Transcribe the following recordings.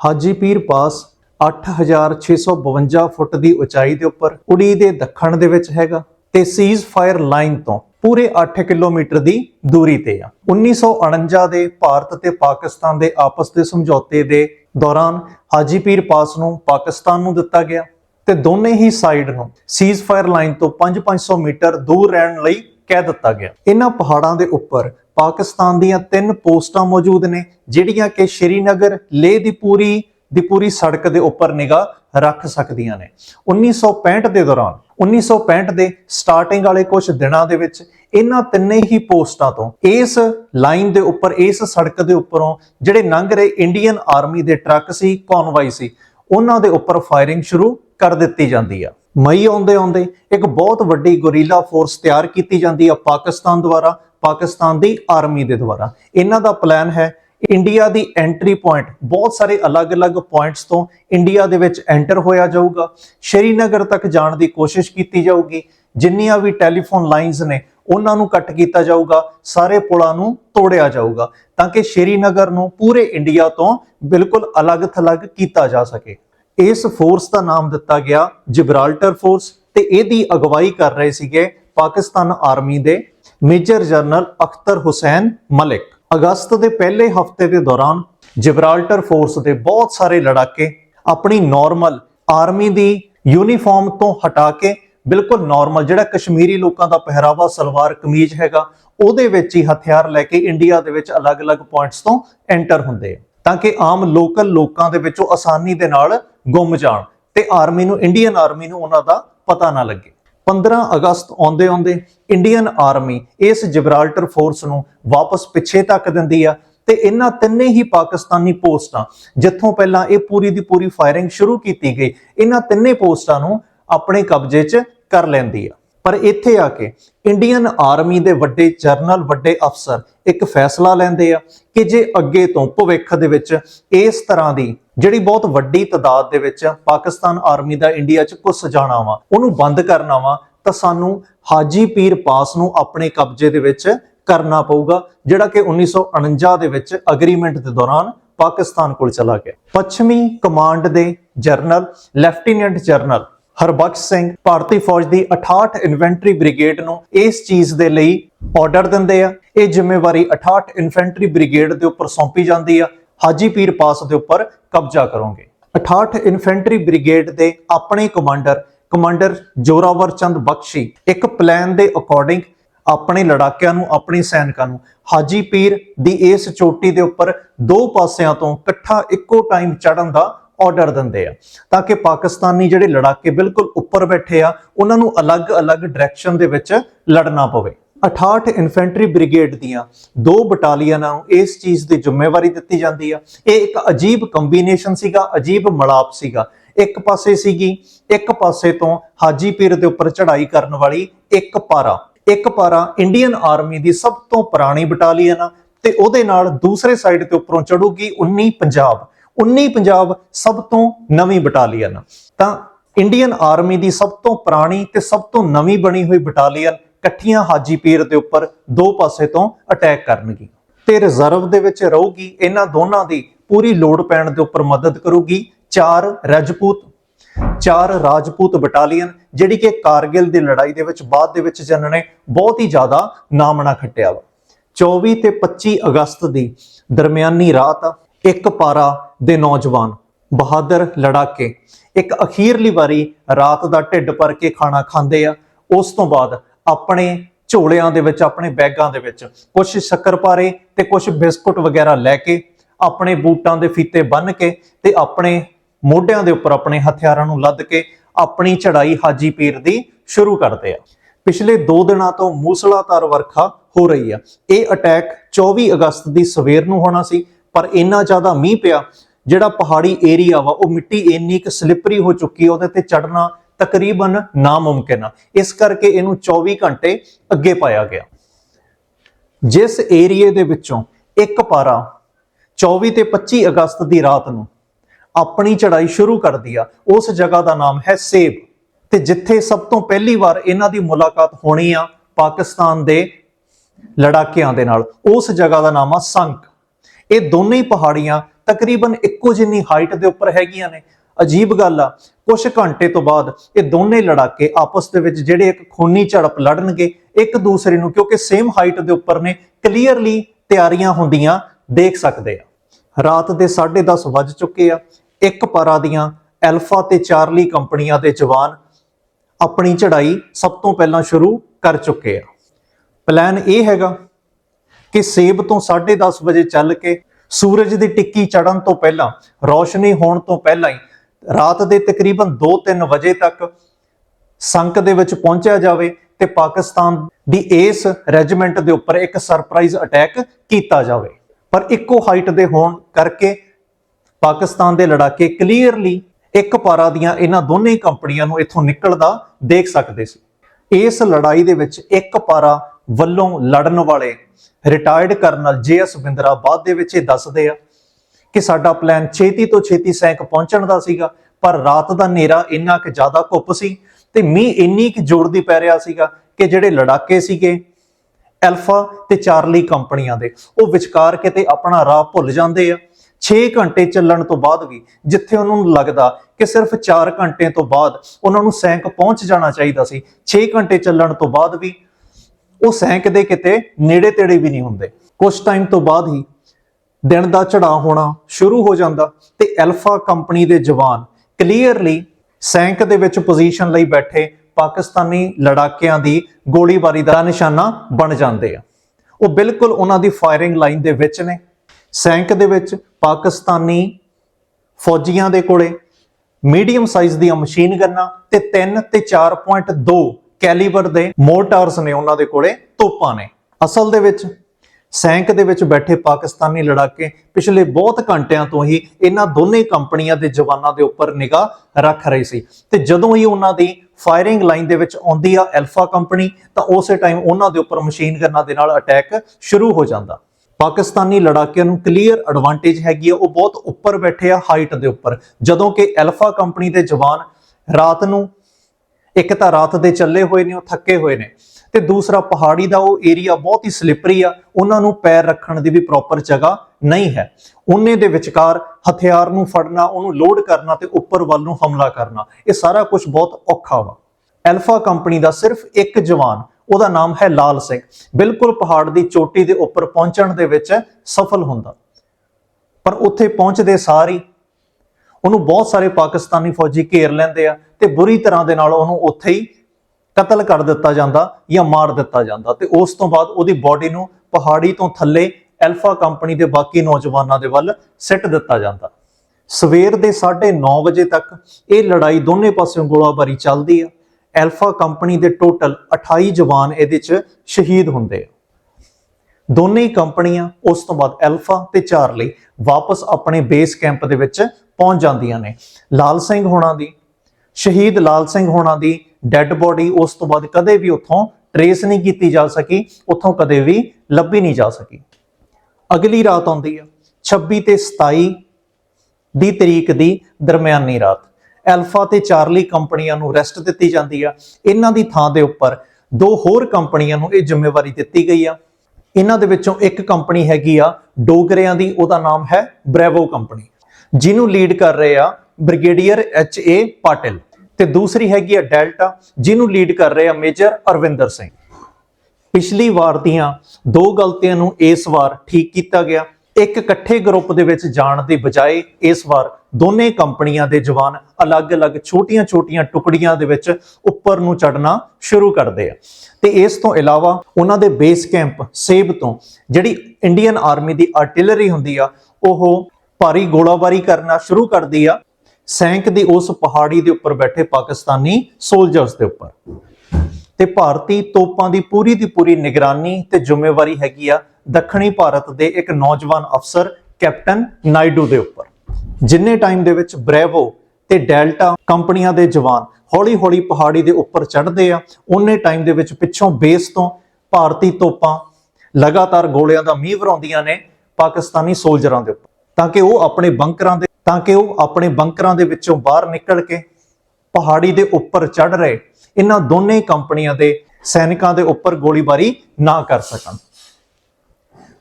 ਹਾਜੀ ਪੀਰ ਪਾਸ 8652 ਫੁੱਟ ਦੀ ਉਚਾਈ ਦੇ ਉੱਪਰ ਉੜੀ ਦੇ ਦੱਖਣ ਦੇ ਵਿੱਚ ਹੈਗਾ ਤੇ ਸੀਜ਼ ਫਾਇਰ ਲਾਈਨ ਤੋਂ ਪੂਰੇ 8 ਕਿਲੋਮੀਟਰ ਦੀ ਦੂਰੀ ਤੇ ਆ। 1949 ਦੇ ਭਾਰਤ ਤੇ ਪਾਕਿਸਤਾਨ ਦੇ ਆਪਸ ਦੇ ਸਮਝੌਤੇ ਦੇ ਦੌਰਾਨ ਹਾਜੀ ਪੀਰ ਪਾਸ ਨੂੰ ਪਾਕਿਸਤਾਨ ਨੂੰ ਦਿੱਤਾ ਗਿਆ ਤੇ ਦੋਨੇ ਹੀ ਸਾਈਡ ਨੂੰ ਸੀਜ਼ ਫਾਇਰ ਲਾਈਨ ਤੋਂ 5-500 ਮੀਟਰ ਦੂਰ ਰਹਿਣ ਲਈ ਕਹਿ ਦਿੱਤਾ ਗਿਆ। ਇਹਨਾਂ ਪਹਾੜਾਂ ਦੇ ਉੱਪਰ ਪਾਕਿਸਤਾਨ ਦੀਆਂ ਤਿੰਨ ਪੋਸਟਾਂ ਮੌਜੂਦ ਨੇ, ਜਿਹੜੀਆਂ ਕਿ ਸ਼੍ਰੀਨਗਰ, ਲੇਹ ਦੀ ਪੂਰੀ ਦੀ ਪੂਰੀ ਸੜਕ ਦੇ ਉੱਪਰ ਨਿਗਾਹ ਰੱਖ ਸਕਦੀਆਂ ਨੇ। 1965 ਦੇ ਦੌਰਾਨ 1965 ਦੇ ਸਟਾਰਟਿੰਗ ਵਾਲੇ ਕੁਝ ਦਿਨਾਂ ਦੇ ਵਿੱਚ ਇਹਨਾਂ ਤਿੰਨੇ ਹੀ ਪੋਸਟਾਂ ਤੋਂ ਇਸ ਲਾਈਨ ਦੇ ਉੱਪਰ, ਇਸ ਸੜਕ ਦੇ ਉੱਪਰੋਂ ਜਿਹੜੇ ਲੰਘ ਰਹੇ ਇੰਡੀਅਨ ਆਰਮੀ ਦੇ ਟਰੱਕ ਸੀ, ਕਨਵਾਈ ਸੀ, ਉਹਨਾਂ ਦੇ ਉੱਪਰ ਫਾਇਰਿੰਗ ਸ਼ੁਰੂ ਕਰ ਦਿੱਤੀ ਜਾਂਦੀ ਆ। ਮਈ ਆਉਂਦੇ ਆਉਂਦੇ ਇੱਕ ਬਹੁਤ ਵੱਡੀ ਗੋਰੀਲਾ ਫੋਰਸ ਤਿਆਰ ਕੀਤੀ ਜਾਂਦੀ ਆ ਪਾਕਿਸਤਾਨ ਦੁਆਰਾ। ਪਾਕਿਸਤਾਨ ਦੀ ਆਰਮੀ ਦੇ ਦੁਆਰਾ। ਇਹਨਾਂ ਦਾ ਪਲਾਨ ਹੈ ਇੰਡੀਆ ਦੀ ਐਂਟਰੀ ਪੁਆਇੰਟ ਬਹੁਤ ਸਾਰੇ ਅਲੱਗ-ਅਲੱਗ ਪੁਆਇੰਟਸ ਤੋਂ ਇੰਡੀਆ ਦੇ ਵਿੱਚ ਐਂਟਰ ਹੋਇਆ ਜਾਊਗਾ। ਸ਼੍ਰੀਨਗਰ ਤੱਕ ਜਾਣ ਦੀ ਕੋਸ਼ਿਸ਼ ਕੀਤੀ ਜਾਊਗੀ। ਜਿੰਨੀਆਂ ਵੀ ਟੈਲੀਫੋਨ ਲਾਈਨਸ ਨੇ, ਉਹਨਾਂ ਨੂੰ ਕੱਟ ਕੀਤਾ ਜਾਊਗਾ। ਸਾਰੇ ਪੁਲਾਂ ਨੂੰ ਤੋੜਿਆ ਜਾਊਗਾ ਤਾਂ ਕਿ ਸ਼੍ਰੀਨਗਰ ਨੂੰ ਪੂਰੇ ਇੰਡੀਆ ਤੋਂ ਬਿਲਕੁਲ ਅਲੱਗ-ਥਲੱਗ ਕੀਤਾ ਜਾ ਸਕੇ। ਇਸ ਫੋਰਸ ਦਾ ਨਾਮ ਦਿੱਤਾ ਗਿਆ ਜਿਬਰਾਲਟਰ ਫੋਰਸ ਤੇ ਇਹਦੀ ਅਗਵਾਈ ਕਰ ਰਹੇ ਸੀਗੇ ਪਾਕਿਸਤਾਨ ਆਰਮੀ ਦੇ ਮੇਜਰ ਜਨਰਲ ਅਖਤਰ ਹੁਸੈਨ ਮਲਿਕ। ਅਗਸਤ ਦੇ ਪਹਿਲੇ ਹਫ਼ਤੇ ਦੇ ਦੌਰਾਨ ਜਿਬਰਾਲਟਰ ਫੋਰਸ ਦੇ ਬਹੁਤ ਸਾਰੇ ਲੜਾਕੇ ਆਪਣੀ ਨਾਰਮਲ ਆਰਮੀ ਦੀ ਯੂਨੀਫਾਰਮ ਤੋਂ ਹਟਾ ਕੇ ਬਿਲਕੁਲ ਨਾਰਮਲ ਜਿਹੜਾ ਕਸ਼ਮੀਰੀ ਲੋਕਾਂ ਦਾ ਪਹਿਰਾਵਾ, ਸਲਵਾਰ, ਕਮੀਜ਼ ਹੈਗਾ, ਉਹਦੇ ਵਿੱਚ ਹੀ ਹਥਿਆਰ ਲੈ ਕੇ ਇੰਡੀਆ ਦੇ ਵਿੱਚ ਅਲੱਗ-ਅਲੱਗ ਪੁਆਇੰਟਸ ਤੋਂ ਐਂਟਰ ਹੁੰਦੇ ਆ। ਤਾਂ ਕਿ ਆਮ ਲੋਕਲ ਲੋਕਾਂ ਦੇ ਵਿੱਚੋਂ ਆਸਾਨੀ ਦੇ ਨਾਲ ਗੁੰਮ ਜਾਣ ਤੇ ਆਰਮੀ ਨੂੰ ਇੰਡੀਅਨ ਆਰਮੀ ਨੂੰ ਉਹਨਾਂ ਦਾ ਪਤਾ ਨਾ ਲੱਗੇ। 15 ਅਗਸਤ ਆਉਂਦੇ ਆਉਂਦੇ ਇੰਡੀਅਨ ਆਰਮੀ ਇਸ ਜਿਬਰਾਲਟਰ ਫੋਰਸ ਨੂੰ ਵਾਪਸ ਪਿੱਛੇ ਧੱਕ ਦਿੰਦੀ ਆ ਤੇ ਇਹਨਾਂ ਤਿੰਨੇ ਹੀ ਪਾਕਿਸਤਾਨੀ ਪੋਸਟਾਂ, ਜਿੱਥੋਂ ਪਹਿਲਾਂ ਇਹ ਪੂਰੀ ਦੀ ਪੂਰੀ ਫਾਇਰਿੰਗ ਸ਼ੁਰੂ ਕੀਤੀ ਗਈ, ਇਹਨਾਂ ਤਿੰਨੇ ਪੋਸਟਾਂ ਨੂੰ ਆਪਣੇ ਕਬਜ਼ੇ 'ਚ ਕਰ ਲੈਂਦੀ ਆ। ਪਰ ਇੱਥੇ ਆ ਕੇ ਇੰਡੀਅਨ ਆਰਮੀ ਦੇ ਵੱਡੇ ਜਰਨਲ, ਵੱਡੇ ਅਫਸਰ ਇੱਕ ਫੈਸਲਾ ਲੈਂਦੇ ਆ ਕਿ ਜੇ ਅੱਗੇ ਤੋਂ ਭਵਿੱਖ ਦੇ ਵਿੱਚ ਇਸ ਤਰ੍ਹਾਂ ਦੀ ਜਿਹੜੀ ਬਹੁਤ ਵੱਡੀ ਤਦਾਦ ਦੇ ਵਿੱਚ ਪਾਕਿਸਤਾਨ ਆਰਮੀ ਦਾ ਇੰਡੀਆ 'ਚ ਘੁੱਸ ਜਾਣਾ ਵਾ, ਉਹਨੂੰ ਬੰਦ ਕਰਨਾ ਵਾ, ਤਾਂ ਸਾਨੂੰ ਹਾਜੀ ਪੀਰ ਪਾਸ ਨੂੰ ਆਪਣੇ ਕਬਜ਼ੇ ਦੇ ਵਿੱਚ ਕਰਨਾ ਪਊਗਾ, ਜਿਹੜਾ ਕਿ 1949 ਦੇ ਵਿੱਚ ਅਗਰੀਮੈਂਟ ਦੇ ਦੌਰਾਨ ਪਾਕਿਸਤਾਨ ਕੋਲ ਚਲਾ ਗਿਆ। ਪੱਛਮੀ ਕਮਾਂਡ ਦੇ general lieutenant general Harbakhsh Singh ਭਾਰਤੀ ਫੌਜ ਦੀ 68 ਇਨਫੈਂਟਰੀ ਬ੍ਰਿਗੇਡ ਨੂੰ ਇਸ ਚੀਜ਼ ਦੇ ਲਈ ਆਰਡਰ ਦਿੰਦੇ ਆ। ਇਹ ਜ਼ਿੰਮੇਵਾਰੀ 68 ਇਨਫੈਂਟਰੀ ਬ੍ਰਿਗੇਡ ਦੇ ਉੱਪਰ ਸੌਂਪੀ ਜਾਂਦੀ ਆ। ਹਾਜੀ ਪੀਰ ਪਾਸ ਦੇ ਉੱਪਰ ਕਬਜ਼ਾ ਕਰੋਗੇ। 68 ਇਨਫੈਂਟਰੀ ਬ੍ਰਿਗੇਡ ਦੇ ਆਪਣੇ ਕਮਾਂਡਰ ਕਮਾਂਡਰ ਜੋਰਾਵਰ ਚੰਦ ਬਖਸ਼ੀ, ਇੱਕ ਪਲਾਨ ਦੇ ਅਕੋਰਡਿੰਗ ਆਪਣੇ ਲੜਾਕਿਆਂ ਨੂੰ, ਆਪਣੇ ਸੈਨਿਕਾਂ ਨੂੰ ਹਾਜੀ ਪੀਰ ਦੀ ਇਸ ਚੋਟੀ ਦੇ ਉੱਪਰ ਦੋ ਪਾਸਿਆਂ ਤੋਂ ਇਕੱਠਾ ਇੱਕੋ ਟਾਈਮ ਚੜਨ ਦਾ ਆਰਡਰ ਦਿੰਦੇ ਆ। ਤਾਂ ਕਿ ਪਾਕਿਸਤਾਨੀ ਜਿਹੜੇ ਲੜਾਕੇ ਬਿਲਕੁਲ ਉੱਪਰ ਬੈਠੇ ਆ, ਉਹਨਾਂ ਨੂੰ ਅਲੱਗ-ਅਲੱਗ ਡਾਇਰੈਕਸ਼ਨ ਦੇ ਵਿੱਚ ਲੜਨਾ ਪਵੇ। 68 ਇਨਫੈਂਟਰੀ ਬ੍ਰਿਗੇਡ ਦੀਆਂ ਦੋ ਬਟਾਲੀਅਨਾਂ ਨੂੰ ਇਸ ਚੀਜ਼ ਦੀ ਜ਼ਿੰਮੇਵਾਰੀ ਦਿੱਤੀ ਜਾਂਦੀ ਆ। ਇਹ ਇੱਕ ਅਜੀਬ ਕੰਬੀਨੇਸ਼ਨ ਸੀਗਾ, ਅਜੀਬ ਮਲਾਪ ਸੀਗਾ। ਇੱਕ ਪਾਸੇ ਸੀਗੀ, ਇੱਕ ਪਾਸੇ ਤੋਂ ਹਾਜੀ ਪੀਰ ਦੇ ਉੱਪਰ ਚੜ੍ਹਾਈ ਕਰਨ ਵਾਲੀ ਇੱਕ ਪਾਰਾ। ਇੱਕ ਪਾਰਾ ਇੰਡੀਅਨ ਆਰਮੀ ਦੀ ਸਭ ਤੋਂ ਪੁਰਾਣੀ ਬਟਾਲੀਅਨ ਆ ਤੇ ਉਹਦੇ ਨਾਲ ਦੂਸਰੇ ਸਾਈਡ ਤੇ ਉੱਪਰੋਂ ਚੜੂਗੀ 19 ਪੰਜਾਬ। 19 ਪੰਜਾਬ ਸਭ ਤੋਂ ਨਵੀਂ ਬਟਾਲੀਅਨ। ਤਾਂ ਇੰਡੀਅਨ ਆਰਮੀ ਦੀ ਸਭ ਤੋਂ ਪੁਰਾਣੀ ਤੇ ਸਭ ਤੋਂ ਨਵੀਂ ਬਣੀ ਹੋਈ ਬਟਾਲੀਅਨ ਇਕੱਠੀਆਂ ਹਾਜੀ ਪੀਰ ਦੇ ਉੱਪਰ ਦੋ ਪਾਸੇ ਤੋਂ ਅਟੈਕ ਕਰਨਗੀ ਤੇ ਰਿਜ਼ਰਵ ਦੇ ਵਿੱਚ ਰਹੂਗੀ, ਇਹਨਾਂ ਦੋਨਾਂ ਦੀ ਪੂਰੀ ਲੋੜ ਪੈਣ ਦੇ ਉੱਪਰ ਮਦਦ ਕਰੂਗੀ ਚਾਰ ਰਜਪੂਤ, ਚਾਰ ਰਾਜਪੂਤ ਬਟਾਲੀਅਨ, ਜਿਹੜੀ ਕਿ ਕਾਰਗਿਲ ਦੀ ਲੜਾਈ ਦੇ ਵਿੱਚ ਬਾਅਦ ਦੇ ਵਿੱਚ ਜਿਨ੍ਹਾਂ ਨੇ ਬਹੁਤ ਹੀ ਜ਼ਿਆਦਾ ਨਾਮਣਾ ਖੱਟਿਆ ਵਾ। 24 ਤੇ 25 ਅਗਸਤ ਦੀ ਦਰਮਿਆਨੀ ਰਾਤ ਇੱਕ ਪਾਰਾ ਦੇ ਨੌਜਵਾਨ ਬਹਾਦਰ ਲੜਾਕੇ ਇੱਕ ਅਖੀਰਲੀ ਵਾਰੀ ਰਾਤ ਦਾ ਢਿੱਡ ਭਰ ਕੇ ਖਾਣਾ ਖਾਂਦੇ ਆ। ਉਸ ਤੋਂ ਬਾਅਦ ਆਪਣੇ ਝੋਲਿਆਂ ਦੇ ਵਿੱਚ, ਆਪਣੇ ਬੈਗਾਂ ਦੇ ਵਿੱਚ ਕੁਝ ਸ਼ੱਕਰਪਾਰੇ ਤੇ ਕੁਝ ਬਿਸਕੁਟ ਵਗੈਰਾ ਲੈ ਕੇ, ਆਪਣੇ ਬੂਟਾਂ ਦੇ ਫੀਤੇ ਬੰਨ੍ਹ ਕੇ ਤੇ ਆਪਣੇ ਮੋਢਿਆਂ ਦੇ ਉੱਪਰ, ਆਪਣੇ ਹਥਿਆਰਾਂ ਨੂੰ ਲੱਦ ਕੇ ਆਪਣੀ ਚੜ੍ਹਾਈ ਹਾਜੀ ਪੀਰ ਦੀ ਸ਼ੁਰੂ ਕਰਦੇ ਆ। ਪਿਛਲੇ 2 ਦਿਨਾਂ ਤੋਂ ਮੂਸਲਾਧਾਰ ਵਰਖਾ ਹੋ ਰਹੀ ਆ। ਇਹ ਅਟੈਕ 24 ਅਗਸਤ ਦੀ ਸਵੇਰ ਨੂੰ ਹੋਣਾ ਸੀ, ਪਰ ਇੰਨਾ ਜ਼ਿਆਦਾ ਮੀਂਹ ਪਿਆ ਜਿਹੜਾ ਪਹਾੜੀ ਏਰੀਆ ਵਾ, ਉਹ ਮਿੱਟੀ ਇੰਨੀ ਕਿ ਸਲਿਪਰੀ ਹੋ ਚੁੱਕੀ ਹੈ ਉਹਦੇ ਤੇ ਚੜਨਾ ਤਕਰੀਬਨ ਨਾਮੁਮਕਿਨ ਆ। ਇਸ ਕਰਕੇ ਇਹਨੂੰ 24 ਘੰਟੇ ਅੱਗੇ ਪਾਇਆ ਗਿਆ। ਜਿਸ ਏਰੀਏ ਦੇ ਵਿੱਚੋਂ ਇੱਕ ਪਾਰਾ 24 ਤੇ 25 ਅਗਸਤ ਦੀ ਰਾਤ ਨੂੰ ਆਪਣੀ ਚੜ੍ਹਾਈ ਸ਼ੁਰੂ ਕਰਦੀ ਆ, ਉਸ ਜਗ੍ਹਾ ਦਾ ਨਾਮ ਹੈ ਸੇਬ। ਤੇ ਜਿੱਥੇ ਸਭ ਤੋਂ ਪਹਿਲੀ ਵਾਰ ਇਹਨਾਂ ਦੀ ਮੁਲਾਕਾਤ ਹੋਣੀ ਆ, ਪਾਕਿਸਤਾਨ ਦੇ ਲੜਾਕਿਆਂ ਦੇ ਨਾਲ, ਉਸ ਜਗ੍ਹਾ ਦਾ ਨਾਮ ਆ ਸੰਕ। ਇਹ ਦੋਨੇ ਪਹਾੜੀਆਂ ਤਕਰੀਬਨ ਇੱਕੋ ਜਿੰਨੀ ਹਾਈਟ ਦੇ ਉੱਪਰ ਹੈਗੀਆਂ ਨੇ। ਅਜੀਬ ਗੱਲ ਆ ਕੁਝ ਘੰਟੇ ਤੋਂ ਬਾਅਦ ਇਹ ਦੋਨੇ ਲੜਾਕੇ ਆਪਸ ਦੇ ਵਿੱਚ ਜਿਹੜੇ ਇੱਕ ਖੂਨੀ ਝੜਪ ਲੜਨਗੇ, ਇੱਕ ਦੂਸਰੇ ਨੂੰ ਕਿਉਂਕਿ ਸੇਮ ਹਾਈਟ ਦੇ ਉੱਪਰ ਨੇ ਕਲੀਅਰਲੀ ਤਿਆਰੀਆਂ ਹੁੰਦੀਆਂ ਦੇਖ ਸਕਦੇ ਆ। ਰਾਤ ਦੇ 10:30 ਵੱਜ ਚੁੱਕੇ ਆ, ਇੱਕ ਪਰਾ ਦੀਆਂ ਐਲਫਾ ਤੇ ਚਾਰਲੀ ਕੰਪਨੀਆਂ ਦੇ ਜਵਾਨ ਆਪਣੀ ਚੜ੍ਹਾਈ ਸਭ ਤੋਂ ਪਹਿਲਾਂ ਸ਼ੁਰੂ ਕਰ ਚੁੱਕੇ ਆ। ਪਲਾਨ ਇਹ ਹੈਗਾ ਕਿ ਸੇਬ ਤੋਂ 10:30 ਵਜੇ ਚੱਲ ਕੇ ਸੂਰਜ ਦੀ ਟਿੱਕੀ ਚੜਨ ਤੋਂ ਪਹਿਲਾਂ, ਰੌਸ਼ਨੀ ਹੋਣ ਤੋਂ ਪਹਿਲਾਂ ਹੀ, ਰਾਤ ਦੇ ਤਕਰੀਬਨ 2-3 ਵਜੇ ਤੱਕ ਸੰਕ ਦੇ ਵਿੱਚ ਪਹੁੰਚਿਆ ਜਾਵੇ ਤੇ ਪਾਕਿਸਤਾਨ ਦੀ ਇਸ ਰੈਜੀਮੈਂਟ ਦੇ ਉੱਪਰ ਇੱਕ ਸਰਪ੍ਰਾਈਜ਼ ਅਟੈਕ ਕੀਤਾ ਜਾਵੇ। ਪਰ ਇੱਕੋ ਹਾਈਟ ਦੇ ਹੋਣ ਕਰਕੇ ਪਾਕਿਸਤਾਨ ਦੇ ਲੜਾਕੇ ਕਲੀਅਰਲੀ ਇੱਕ ਪਾਰਾ ਦੀਆਂ ਇਹਨਾਂ ਦੋਨੇ ਕੰਪਨੀਆਂ ਨੂੰ ਇੱਥੋਂ ਨਿਕਲਦਾ ਦੇਖ ਸਕਦੇ ਸੀ। ਇਸ ਲੜਾਈ ਦੇ ਵਿੱਚ ਇੱਕ ਪਾਰਾ ਵੱਲੋਂ ਲੜਨ ਵਾਲੇ ਰਿਟਾਇਰਡ ਕਰਨਲ ਜੇਐਸ ਬਿੰਦਰਾ ਬਾਅਦ ਦੇ ਵਿੱਚ ਇਹ ਦੱਸਦੇ ਆ ਕਿ ਸਾਡਾ ਪਲਾਨ ਛੇਤੀ ਤੋਂ ਛੇਤੀ ਸੈਂਕ ਪਹੁੰਚਣ ਦਾ ਸੀਗਾ, ਪਰ ਰਾਤ ਦਾ ਹਨੇਰਾ ਇੰਨਾ ਕਿ ਜ਼ਿਆਦਾ ਘੁੱਪ ਸੀ ਤੇ ਮੀਂਹ ਇੰਨੀ ਕਿ ਜ਼ੋਰਦੀ ਪੈ ਰਿਹਾ ਸੀਗਾ ਕਿ ਜਿਹੜੇ ਲੜਾਕੇ ਸੀਗੇ ਐਲਫਾ ਤੇ ਚਾਰਲੀ ਕੰਪਨੀਆਂ ਦੇ, ਉਹ ਵਿਚਕਾਰ ਕਿਤੇ ਆਪਣਾ ਰਾਹ ਭੁੱਲ ਜਾਂਦੇ ਆ। 6 ਘੰਟੇ ਚੱਲਣ ਤੋਂ ਬਾਅਦ ਵੀ ਜਿੱਥੇ ਉਹਨਾਂ ਨੂੰ ਲੱਗਦਾ ਕਿ ਸਿਰਫ 4 ਘੰਟੇ ਤੋਂ ਬਾਅਦ ਉਹਨਾਂ ਨੂੰ ਸੈਂਕ ਪਹੁੰਚ ਜਾਣਾ ਚਾਹੀਦਾ ਸੀ 6 ਘੰਟੇ ਚੱਲਣ ਤੋਂ ਬਾਅਦ ਵੀ ਉਹ ਸੈਂਕ ਦੇ ਕਿਤੇ ਨੇੜੇ ਤੇੜੇ ਵੀ ਨਹੀਂ ਹੁੰਦੇ। ਕੁਝ ਟਾਈਮ ਤੋਂ ਬਾਅਦ ਹੀ ਦਿਨ ਦਾ ਚੜਾਅ ਹੋਣਾ ਸ਼ੁਰੂ ਹੋ ਜਾਂਦਾ ਤੇ ਐਲਫਾ ਕੰਪਨੀ ਦੇ ਜਵਾਨ ਕਲੀਅਰਲੀ ਸੈਂਕ ਦੇ ਵਿੱਚ ਪੋਜੀਸ਼ਨ ਲਈ ਬੈਠੇ ਪਾਕਿਸਤਾਨੀ ਲੜਾਕਿਆਂ ਦੀ ਗੋਲੀਬਾਰੀ ਦਾ ਨਿਸ਼ਾਨਾ ਬਣ ਜਾਂਦੇ ਆ। ਉਹ ਬਿਲਕੁਲ ਉਹਨਾਂ ਦੀ ਫਾਇਰਿੰਗ ਲਾਈਨ ਦੇ ਵਿੱਚ ਨੇ। ਸੈਂਕ ਦੇ ਵਿੱਚ ਪਾਕਿਸਤਾਨੀ ਫੌਜੀਆਂ ਦੇ ਕੋਲੇ ਮੀਡੀਅਮ ਸਾਈਜ਼ ਦੀਆਂ ਮਸ਼ੀਨ ਗੰਨਾਂ ਤੇ 3 ਤੇ 4.2 ਕੈਲੀਬਰ ਦੇ ਮੋਰਟਾਰਸ ਨੇ ਉਹਨਾਂ ਦੇ ਕੋਲੇ ਤੋਪਾਂ ਨੇ। ਅਸਲ ਦੇ ਵਿੱਚ ਸੈਂਕ ਦੇ ਵਿੱਚ ਬੈਠੇ ਪਾਕਿਸਤਾਨੀ ਲੜਾਕੇ ਪਿਛਲੇ ਬਹੁਤ ਘੰਟਿਆਂ ਤੋਂ ਹੀ ਇਹਨਾਂ ਦੋਨੇ ਕੰਪਨੀਆਂ ਦੇ ਜਵਾਨਾਂ ਦੇ ਉੱਪਰ ਨਿਗਾਹ ਰੱਖ ਰਹੇ ਸੀ। ਤੇ ਜਦੋਂ ਹੀ ਉਹਨਾਂ ਦੀ ਫਾਇਰਿੰਗ ਲਾਈਨ ਦੇ ਵਿੱਚ ਆਉਂਦੀ ਆ ਐਲਫਾ ਕੰਪਨੀ, ਤਾਂ ਉਸੇ ਟਾਈਮ ਉਹਨਾਂ ਦੇ ਉੱਪਰ ਮਸ਼ੀਨ ਗੰਨਾਂ ਦੇ ਨਾਲ ਅਟੈਕ ਸ਼ੁਰੂ ਹੋ ਜਾਂਦਾ। ਪਾਕਿਸਤਾਨੀ ਲੜਾਕਿਆਂ ਨੂੰ ਕਲੀਅਰ ਐਡਵਾਂਟੇਜ ਹੈਗੀ ਆ, ਉਹ ਬਹੁਤ ਉੱਪਰ ਬੈਠੇ ਆ ਹਾਈਟ ਦੇ ਉੱਪਰ। ਜਦੋਂ ਕਿ ਐਲਫਾ ਕੰਪਨੀ ਦੇ ਜਵਾਨ ਰਾਤ ਨੂੰ ਇੱਕ ਤਾਂ ਰਾਤ ਦੇ ਚੱਲੇ ਹੋਏ ਨੇ, ਉਹ ਥੱਕੇ ਹੋਏ ਨੇ। ਤੇ ਦੂਸਰਾ ਪਹਾੜੀ ਦਾ ਉਹ ਏਰੀਆ ਬਹੁਤ ਹੀ ਸਲਿਪਰੀ ਆ, ਉਹਨਾਂ ਨੂੰ ਪੈਰ ਰੱਖਣ ਦੀ ਵੀ ਪ੍ਰੋਪਰ ਜਗ੍ਹਾ ਨਹੀਂ ਹੈ। ਉਹਨੇ ਦੇ ਵਿਚਕਾਰ ਹਥਿਆਰ ਨੂੰ ਫੜਨਾ, ਉਹਨੂੰ ਲੋਡ ਕਰਨਾ ਤੇ ਉੱਪਰ ਵੱਲ ਨੂੰ ਹਮਲਾ ਕਰਨਾ, ਇਹ ਸਾਰਾ ਕੁਝ ਬਹੁਤ ਔਖਾ ਵਾ। ਐਲਫਾ ਕੰਪਨੀ ਦਾ ਸਿਰਫ ਇੱਕ ਜਵਾਨ, ਉਹਦਾ ਨਾਮ ਹੈ ਲਾਲ ਸਿੰਘ। ਬਿਲਕੁਲ ਪਹਾੜ ਦੀ ਚੋਟੀ ਦੇ ਉੱਪਰ ਪਹੁੰਚਣ ਦੇ ਵਿੱਚ ਸਫਲ ਹੁੰਦਾ। ਪਰ ਉੱਥੇ ਪਹੁੰਚਦੇ ਸਾਰ ਹੀ ਉਹਨੂੰ ਬਹੁਤ ਸਾਰੇ ਪਾਕਿਸਤਾਨੀ ਫੌਜੀ ਘੇਰ ਲੈਂਦੇ ਆ ਤੇ ਬੁਰੀ ਤਰ੍ਹਾਂ ਦੇ ਨਾਲ ਉਹਨੂੰ ਉੱਥੇ ਹੀ ਕਤਲ ਕਰ ਦਿੱਤਾ ਜਾਂਦਾ ਜਾਂ ਮਾਰ ਦਿੱਤਾ ਜਾਂਦਾ ਤੇ ਉਸ ਤੋਂ ਬਾਅਦ ਉਹਦੀ ਬਾਡੀ ਨੂੰ ਪਹਾੜੀ ਤੋਂ ਥੱਲੇ ਐਲਫਾ ਕੰਪਨੀ ਦੇ ਬਾਕੀ ਨੌਜਵਾਨਾਂ ਦੇ ਵੱਲ ਸਿੱਟ ਦਿੱਤਾ ਜਾਂਦਾ। ਸਵੇਰ ਦੇ 9:30 ਵਜੇ ਤੱਕ ਇਹ ਲੜਾਈ ਦੋਨੇ ਪਾਸਿਓਂ ਗੋਲਾਬਾਰੀ ਚੱਲਦੀ ਆ। ਐਲਫਾ ਕੰਪਨੀ ਦੇ ਟੋਟਲ 28 ਜਵਾਨ ਇਹਦੇ 'ਚ ਸ਼ਹੀਦ ਹੁੰਦੇ ਆ। ਦੋਨੇ ਕੰਪਨੀਆਂ ਉਸ ਤੋਂ ਬਾਅਦ ਐਲਫਾ ਤੇ ਚਾਰਲੀ ਵਾਪਸ ਆਪਣੇ ਬੇਸ ਕੈਂਪ ਦੇ ਵਿੱਚ ਪਹੁੰਚ ਜਾਂਦੀਆਂ ਨੇ। ਲਾਲ ਸਿੰਘ ਹੋਣਾ ਦੀ, ਸ਼ਹੀਦ ਲਾਲ ਸਿੰਘ ਹੋਣਾ ਦੀ ਡੈੱਡ ਬੋਡੀ ਉਸ ਤੋਂ ਬਾਅਦ ਕਦੇ ਵੀ ਉੱਥੋਂ ਟਰੇਸ ਨਹੀਂ ਕੀਤੀ ਜਾ ਸਕੀ, ਉੱਥੋਂ ਕਦੇ ਵੀ ਲੱਭੀ ਨਹੀਂ ਜਾ ਸਕੀ। ਅਗਲੀ ਰਾਤ ਆਉਂਦੀ ਆ 26 ਤੇ 27 ਦੀ ਤਰੀਕ ਦੀ ਦਰਮਿਆਨੀ ਰਾਤ। ਐਲਫਾ ਤੇ ਚਾਰਲੀ ਕੰਪਨੀਆਂ ਨੂੰ ਰੈਸਟ ਦਿੱਤੀ ਜਾਂਦੀ ਆ। ਇਹਨਾਂ ਦੀ ਥਾਂ ਦੇ ਉੱਪਰ ਦੋ ਹੋਰ ਕੰਪਨੀਆਂ ਨੂੰ ਇਹ ਜ਼ਿੰਮੇਵਾਰੀ ਦਿੱਤੀ ਗਈ ਆ। ਇਹਨਾਂ ਦੇ ਵਿੱਚੋਂ ਇੱਕ ਕੰਪਨੀ ਹੈਗੀ ਆ, ਡੋਗਰਿਆਂ ਦੀ, ਉਹਦਾ ਨਾਮ ਹੈ ਬ੍ਰੈਵੋ ਕੰਪਨੀ। ਜਿਹਨੂੰ ਲੀਡ ਕਰ ਰਹੇ ਆ ਬ੍ਰਿਗੇਡੀਅਰ ਐਚ ਏ ਪਾਟਿਲ ਤੇ ਦੂਸਰੀ ਹੈਗੀ ਆ ਡੈਲਟਾ ਜਿਹਨੂੰ ਲੀਡ ਕਰ ਰਹੇ ਆ ਮੇਜਰ ਅਰਵਿੰਦਰ ਸਿੰਘ। ਪਿਛਲੀ ਵਾਰ ਦੀਆਂ ਦੋ ਗਲਤੀਆਂ ਨੂੰ ਇਸ ਵਾਰ ਠੀਕ ਕੀਤਾ ਗਿਆ। ਇੱਕ ਇਕੱਠੇ ਗਰੁੱਪ ਦੇ ਵਿੱਚ ਜਾਣ ਦੀ ਬਜਾਏ ਇਸ ਵਾਰ ਦੋਨੇ ਕੰਪਨੀਆਂ ਦੇ ਜਵਾਨ ਅਲੱਗ-ਅਲੱਗ, ਛੋਟੀਆਂ-ਛੋਟੀਆਂ ਟੁਕੜੀਆਂ ਦੇ ਵਿੱਚ ਉੱਪਰ ਨੂੰ ਚੜਨਾ ਸ਼ੁਰੂ ਕਰਦੇ ਆ। ਤੇ ਇਸ ਤੋਂ ਇਲਾਵਾ ਉਹਨਾਂ ਦੇ ਬੇਸ ਕੈਂਪ ਸੇਬ ਤੋਂ ਜਿਹੜੀ ਇੰਡੀਅਨ ਆਰਮੀ ਦੀ ਆਰਟਿਲਰੀ ਹੁੰਦੀ ਆ, ਉਹ ਭਾਰੀ ਗੋਲਾਬਾਰੀ ਕਰਨਾ ਸ਼ੁਰੂ ਕਰਦੀ ਆ। ਸੈਂਕ ਦੀ ਉਸ ਪਹਾੜੀ ਦੇ ਉੱਪਰ ਬੈਠੇ ਪਾਕਿਸਤਾਨੀ ਸੋਲਜਰਸ ਦੇ ਉੱਪਰ। ਤੇ ਭਾਰਤੀ ਤੋਪਾਂ ਦੀ ਪੂਰੀ ਦੀ ਪੂਰੀ ਨਿਗਰਾਨੀ ਤੇ ਜ਼ਿੰਮੇਵਾਰੀ ਹੈਗੀ ਆ ਦੱਖਣੀ ਭਾਰਤ ਦੇ ਇੱਕ ਨੌਜਵਾਨ ਅਫਸਰ, ਕੈਪਟਨ ਨਾਇਡੂ ਦੇ ਉੱਪਰ। ਜਿੰਨੇ ਟਾਈਮ ਦੇ ਵਿੱਚ ਬ੍ਰੈਵੋ ਤੇ ਡੈਲਟਾ ਕੰਪਨੀਆਂ ਦੇ ਜਵਾਨ ਹੌਲੀ-ਹੌਲੀ ਪਹਾੜੀ ਦੇ ਉੱਪਰ ਚੜ੍ਹਦੇ ਆ, ਉਹਨੇ ਟਾਈਮ ਦੇ ਵਿੱਚ ਪਿੱਛੋਂ ਬੇਸ ਤੋਂ ਭਾਰਤੀ ਤੋਪਾਂ ਲਗਾਤਾਰ ਗੋਲਿਆਂ ਦਾ ਮੀਂਹ ਵਰਾਉਂਦੀਆਂ ਨੇ ਪਾਕਿਸਤਾਨੀ ਸੋਲਜਰਾਂ ਦੇ ਉੱਪਰ। ਤਾਂ ਕਿ ਉਹ ਆਪਣੇ ਬੰਕਰਾਂ ਦੇ ਤਾਂ ਕਿ ਉਹ ਆਪਣੇ ਬੰਕਰਾਂ ਦੇ ਵਿੱਚੋਂ ਬਾਹਰ ਨਿਕਲ ਕੇ ਪਹਾੜੀ ਦੇ ਉੱਪਰ ਚੜ ਰਹੇ, ਇਹਨਾਂ ਦੋਨੇ ਕੰਪਨੀਆਂ ਦੇ ਸੈਨਿਕਾਂ ਦੇ ਉੱਪਰ ਗੋਲੀਬਾਰੀ ਨਾ ਕਰ ਸਕਣ।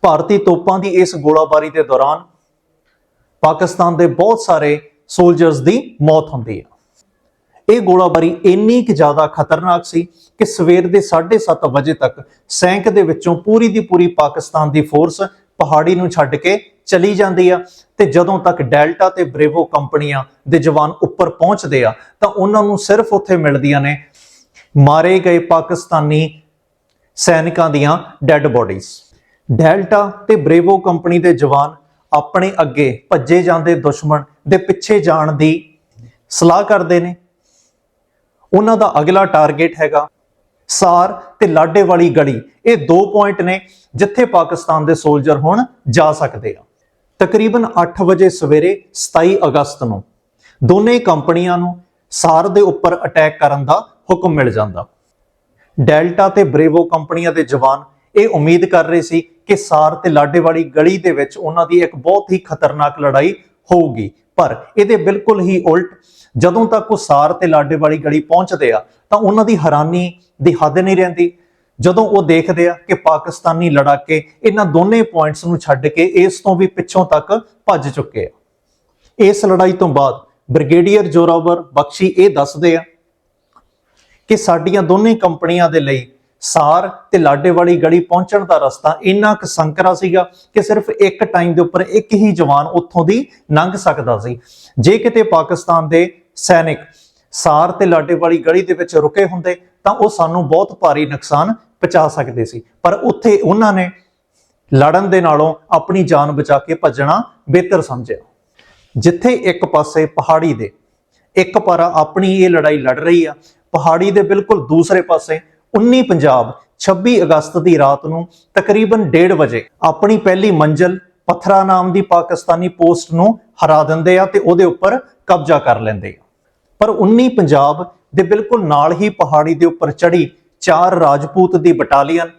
ਭਾਰਤੀ ਤੋਪਾਂ ਦੀ ਇਸ ਗੋਲਾਬਾਰੀ ਦੇ ਦੌਰਾਨ ਪਾਕਿਸਤਾਨ ਦੇ ਬਹੁਤ ਸਾਰੇ ਸੋਲਜਰਸ ਦੀ ਮੌਤ ਹੁੰਦੀ ਹੈ। ਇਹ ਗੋਲਾਬਾਰੀ ਇੰਨੀ ਕਿ ਜ਼ਿਆਦਾ ਖਤਰਨਾਕ ਸੀ ਕਿ ਸਵੇਰ ਦੇ 7:30 ਵਜੇ ਤੱਕ ਸੈਂਕ ਦੇ ਵਿੱਚੋਂ ਪੂਰੀ ਦੀ ਪੂਰੀ ਪਾਕਿਸਤਾਨ ਦੀ ਫੋਰਸ ਪਹਾੜੀ ਨੂੰ ਛੱਡ ਕੇ ਚਲੀ ਜਾਂਦੀ ਆ ਤੇ ਜਦੋਂ ਤੱਕ ਡੈਲਟਾ ਤੇ ਬ੍ਰੇਵੋ ਕੰਪਨੀਆਂ ਦੇ ਜਵਾਨ ਉੱਪਰ ਪਹੁੰਚਦੇ ਆ, ਤਾਂ ਉਹਨਾਂ ਨੂੰ ਸਿਰਫ ਉੱਥੇ ਮਿਲਦੀਆਂ ਨੇ ਮਾਰੇ ਗਏ ਪਾਕਿਸਤਾਨੀ ਸੈਨਿਕਾਂ ਦੀਆਂ ਡੈੱਡ ਬੋਡੀਜ਼। ਡੈਲਟਾ ਤੇ ਬ੍ਰੇਵੋ ਕੰਪਨੀ ਦੇ ਜਵਾਨ ਆਪਣੇ ਅੱਗੇ ਭੱਜੇ ਜਾਂਦੇ ਦੁਸ਼ਮਣ ਦੇ ਪਿੱਛੇ ਜਾਣ ਦੀ ਸਲਾਹ ਕਰਦੇ ਨੇ। ਉਹਨਾਂ ਦਾ ਅਗਲਾ ਟਾਰਗੇਟ ਹੈਗਾ ਸਾਰ ਤੇ ਲਾਡੇ ਵਾਲੀ ਗਲੀ। ਇਹ ਦੋ ਪੁਆਇੰਟ ਨੇ ਜਿੱਥੇ ਪਾਕਿਸਤਾਨ ਦੇ ਸੋਲਜਰ ਹੁਣ ਜਾ ਸਕਦੇ ਆ। ਤਕਰੀਬਨ 8 ਵਜੇ ਸਵੇਰੇ 27 ਅਗਸਤ ਨੂੰ ਦੋਨੇ ਕੰਪਨੀਆਂ ਨੂੰ ਸਾਰ ਦੇ ਉੱਪਰ ਅਟੈਕ ਕਰਨ ਦਾ ਹੁਕਮ ਮਿਲ ਜਾਂਦਾ। ਡੈਲਟਾ ਤੇ ਬ੍ਰੇਵੋ ਕੰਪਨੀਆਂ ਦੇ ਜਵਾਨ ਇਹ ਉਮੀਦ ਕਰ ਰਹੇ ਸੀ ਕਿ ਸਾਰ ਤੇ ਲਾਡੇ ਵਾਲੀ ਗਲੀ ਦੇ ਵਿੱਚ ਉਹਨਾਂ ਦੀ ਇੱਕ ਬਹੁਤ ਹੀ ਖਤਰਨਾਕ ਲੜਾਈ ਹੋਊਗੀ, ਪਰ ਇਹਦੇ ਬਿਲਕੁਲ ਹੀ ਉਲਟ ਜਦੋਂ ਤੱਕ ਉਹ ਸਾਰ ਤੇ ਲਾਡੇ ਵਾਲੀ ਗਲੀ ਪਹੁੰਚਦੇ ਆ ਤਾਂ ਉਹਨਾਂ ਦੀ ਹੈਰਾਨੀ ਦੀ ਹੱਦ ਨਹੀਂ ਰਹਿੰਦੀ। ਜਦੋਂ ਉਹ ਦੇਖਦੇ ਆ ਕਿ ਪਾਕਿਸਤਾਨੀ ਲੜਾਕੇ ਇਹਨਾਂ ਦੋਨੇ ਪੁਆਇੰਟਸ ਨੂੰ ਛੱਡ ਕੇ ਇਸ ਤੋਂ ਵੀ ਪਿੱਛੋਂ ਤੱਕ ਭੱਜ ਚੁੱਕੇ ਆ। ਇਸ ਲੜਾਈ ਤੋਂ ਬਾਅਦ ਬ੍ਰਿਗੇਡੀਅਰ ਜੋਰਾਵਰ ਬਖਸ਼ੀ ਇਹ ਦੱਸਦੇ ਆ ਕਿ ਸਾਡੀਆਂ ਦੋਨੇ ਕੰਪਨੀਆਂ ਦੇ ਲਈ ਸਾਰ ਤੇ ਲਾਡੇ ਵਾਲੀ ਗਲੀ ਪਹੁੰਚਣ ਦਾ ਰਸਤਾ ਇੰਨਾ ਕੁ ਸੰਕਰਾ ਸੀਗਾ ਕਿ ਸਿਰਫ ਇੱਕ ਟਾਈਮ ਦੇ ਉੱਪਰ ਇੱਕ ਹੀ ਜਵਾਨ ਉੱਥੋਂ ਦੀ ਲੰਘ ਸਕਦਾ ਸੀ। ਜੇ ਕਿਤੇ ਪਾਕਿਸਤਾਨ ਦੇ ਸੈਨਿਕ ਸਾਰ ਤੇ ਲਾਡੇ ਵਾਲੀ ਗਲੀ ਦੇ ਵਿੱਚ ਰੁਕੇ ਹੁੰਦੇ ਤਾਂ ਉਹ ਸਾਨੂੰ ਬਹੁਤ ਭਾਰੀ ਨੁਕਸਾਨ ਪਹੁੰਚਾ ਸਕਦੇ ਸੀ। ਪਰ ਉੱਥੇ ਉਹਨਾਂ ਨੇ ਲੜਨ ਦੇ ਨਾਲੋਂ ਆਪਣੀ ਜਾਨ ਬਚਾ ਕੇ ਭੱਜਣਾ ਬਿਹਤਰ ਸਮਝਿਆ। ਜਿੱਥੇ ਇੱਕ ਪਾਸੇ ਪਹਾੜੀ ਦੇ, ਇੱਕ ਪਾਰਾ ਆਪਣੀ ਇਹ ਲੜਾਈ ਲੜ ਰਹੀ ਆ, ਪਹਾੜੀ ਦੇ ਬਿਲਕੁਲ ਦੂਸਰੇ ਪਾਸੇ 19 ਪੰਜਾਬ 26 ਅਗਸਤ ਦੀ ਰਾਤ ਨੂੰ ਤਕਰੀਬਨ 1:30 ਵਜੇ ਆਪਣੀ ਪਹਿਲੀ ਮੰਜ਼ਲ ਪਥਰਾ ਨਾਮ ਦੀ ਪਾਕਿਸਤਾਨੀ ਪੋਸਟ ਨੂੰ ਹਰਾ ਦਿੰਦੇ ਆ ਤੇ ਉਹਦੇ ਉੱਪਰ ਕਬਜ਼ਾ ਕਰ ਲੈਂਦੇ ਆ। ਪਰ 19 ਪੰਜਾਬ ਦੇ ਬਿਲਕੁਲ ਨਾਲ ਹੀ ਪਹਾੜੀ ਦੇ ਉੱਪਰ ਚੜੀ ਚਾਰ ਰਾਜਪੂਤ ਦੀ ਬਟਾਲੀਅਨ,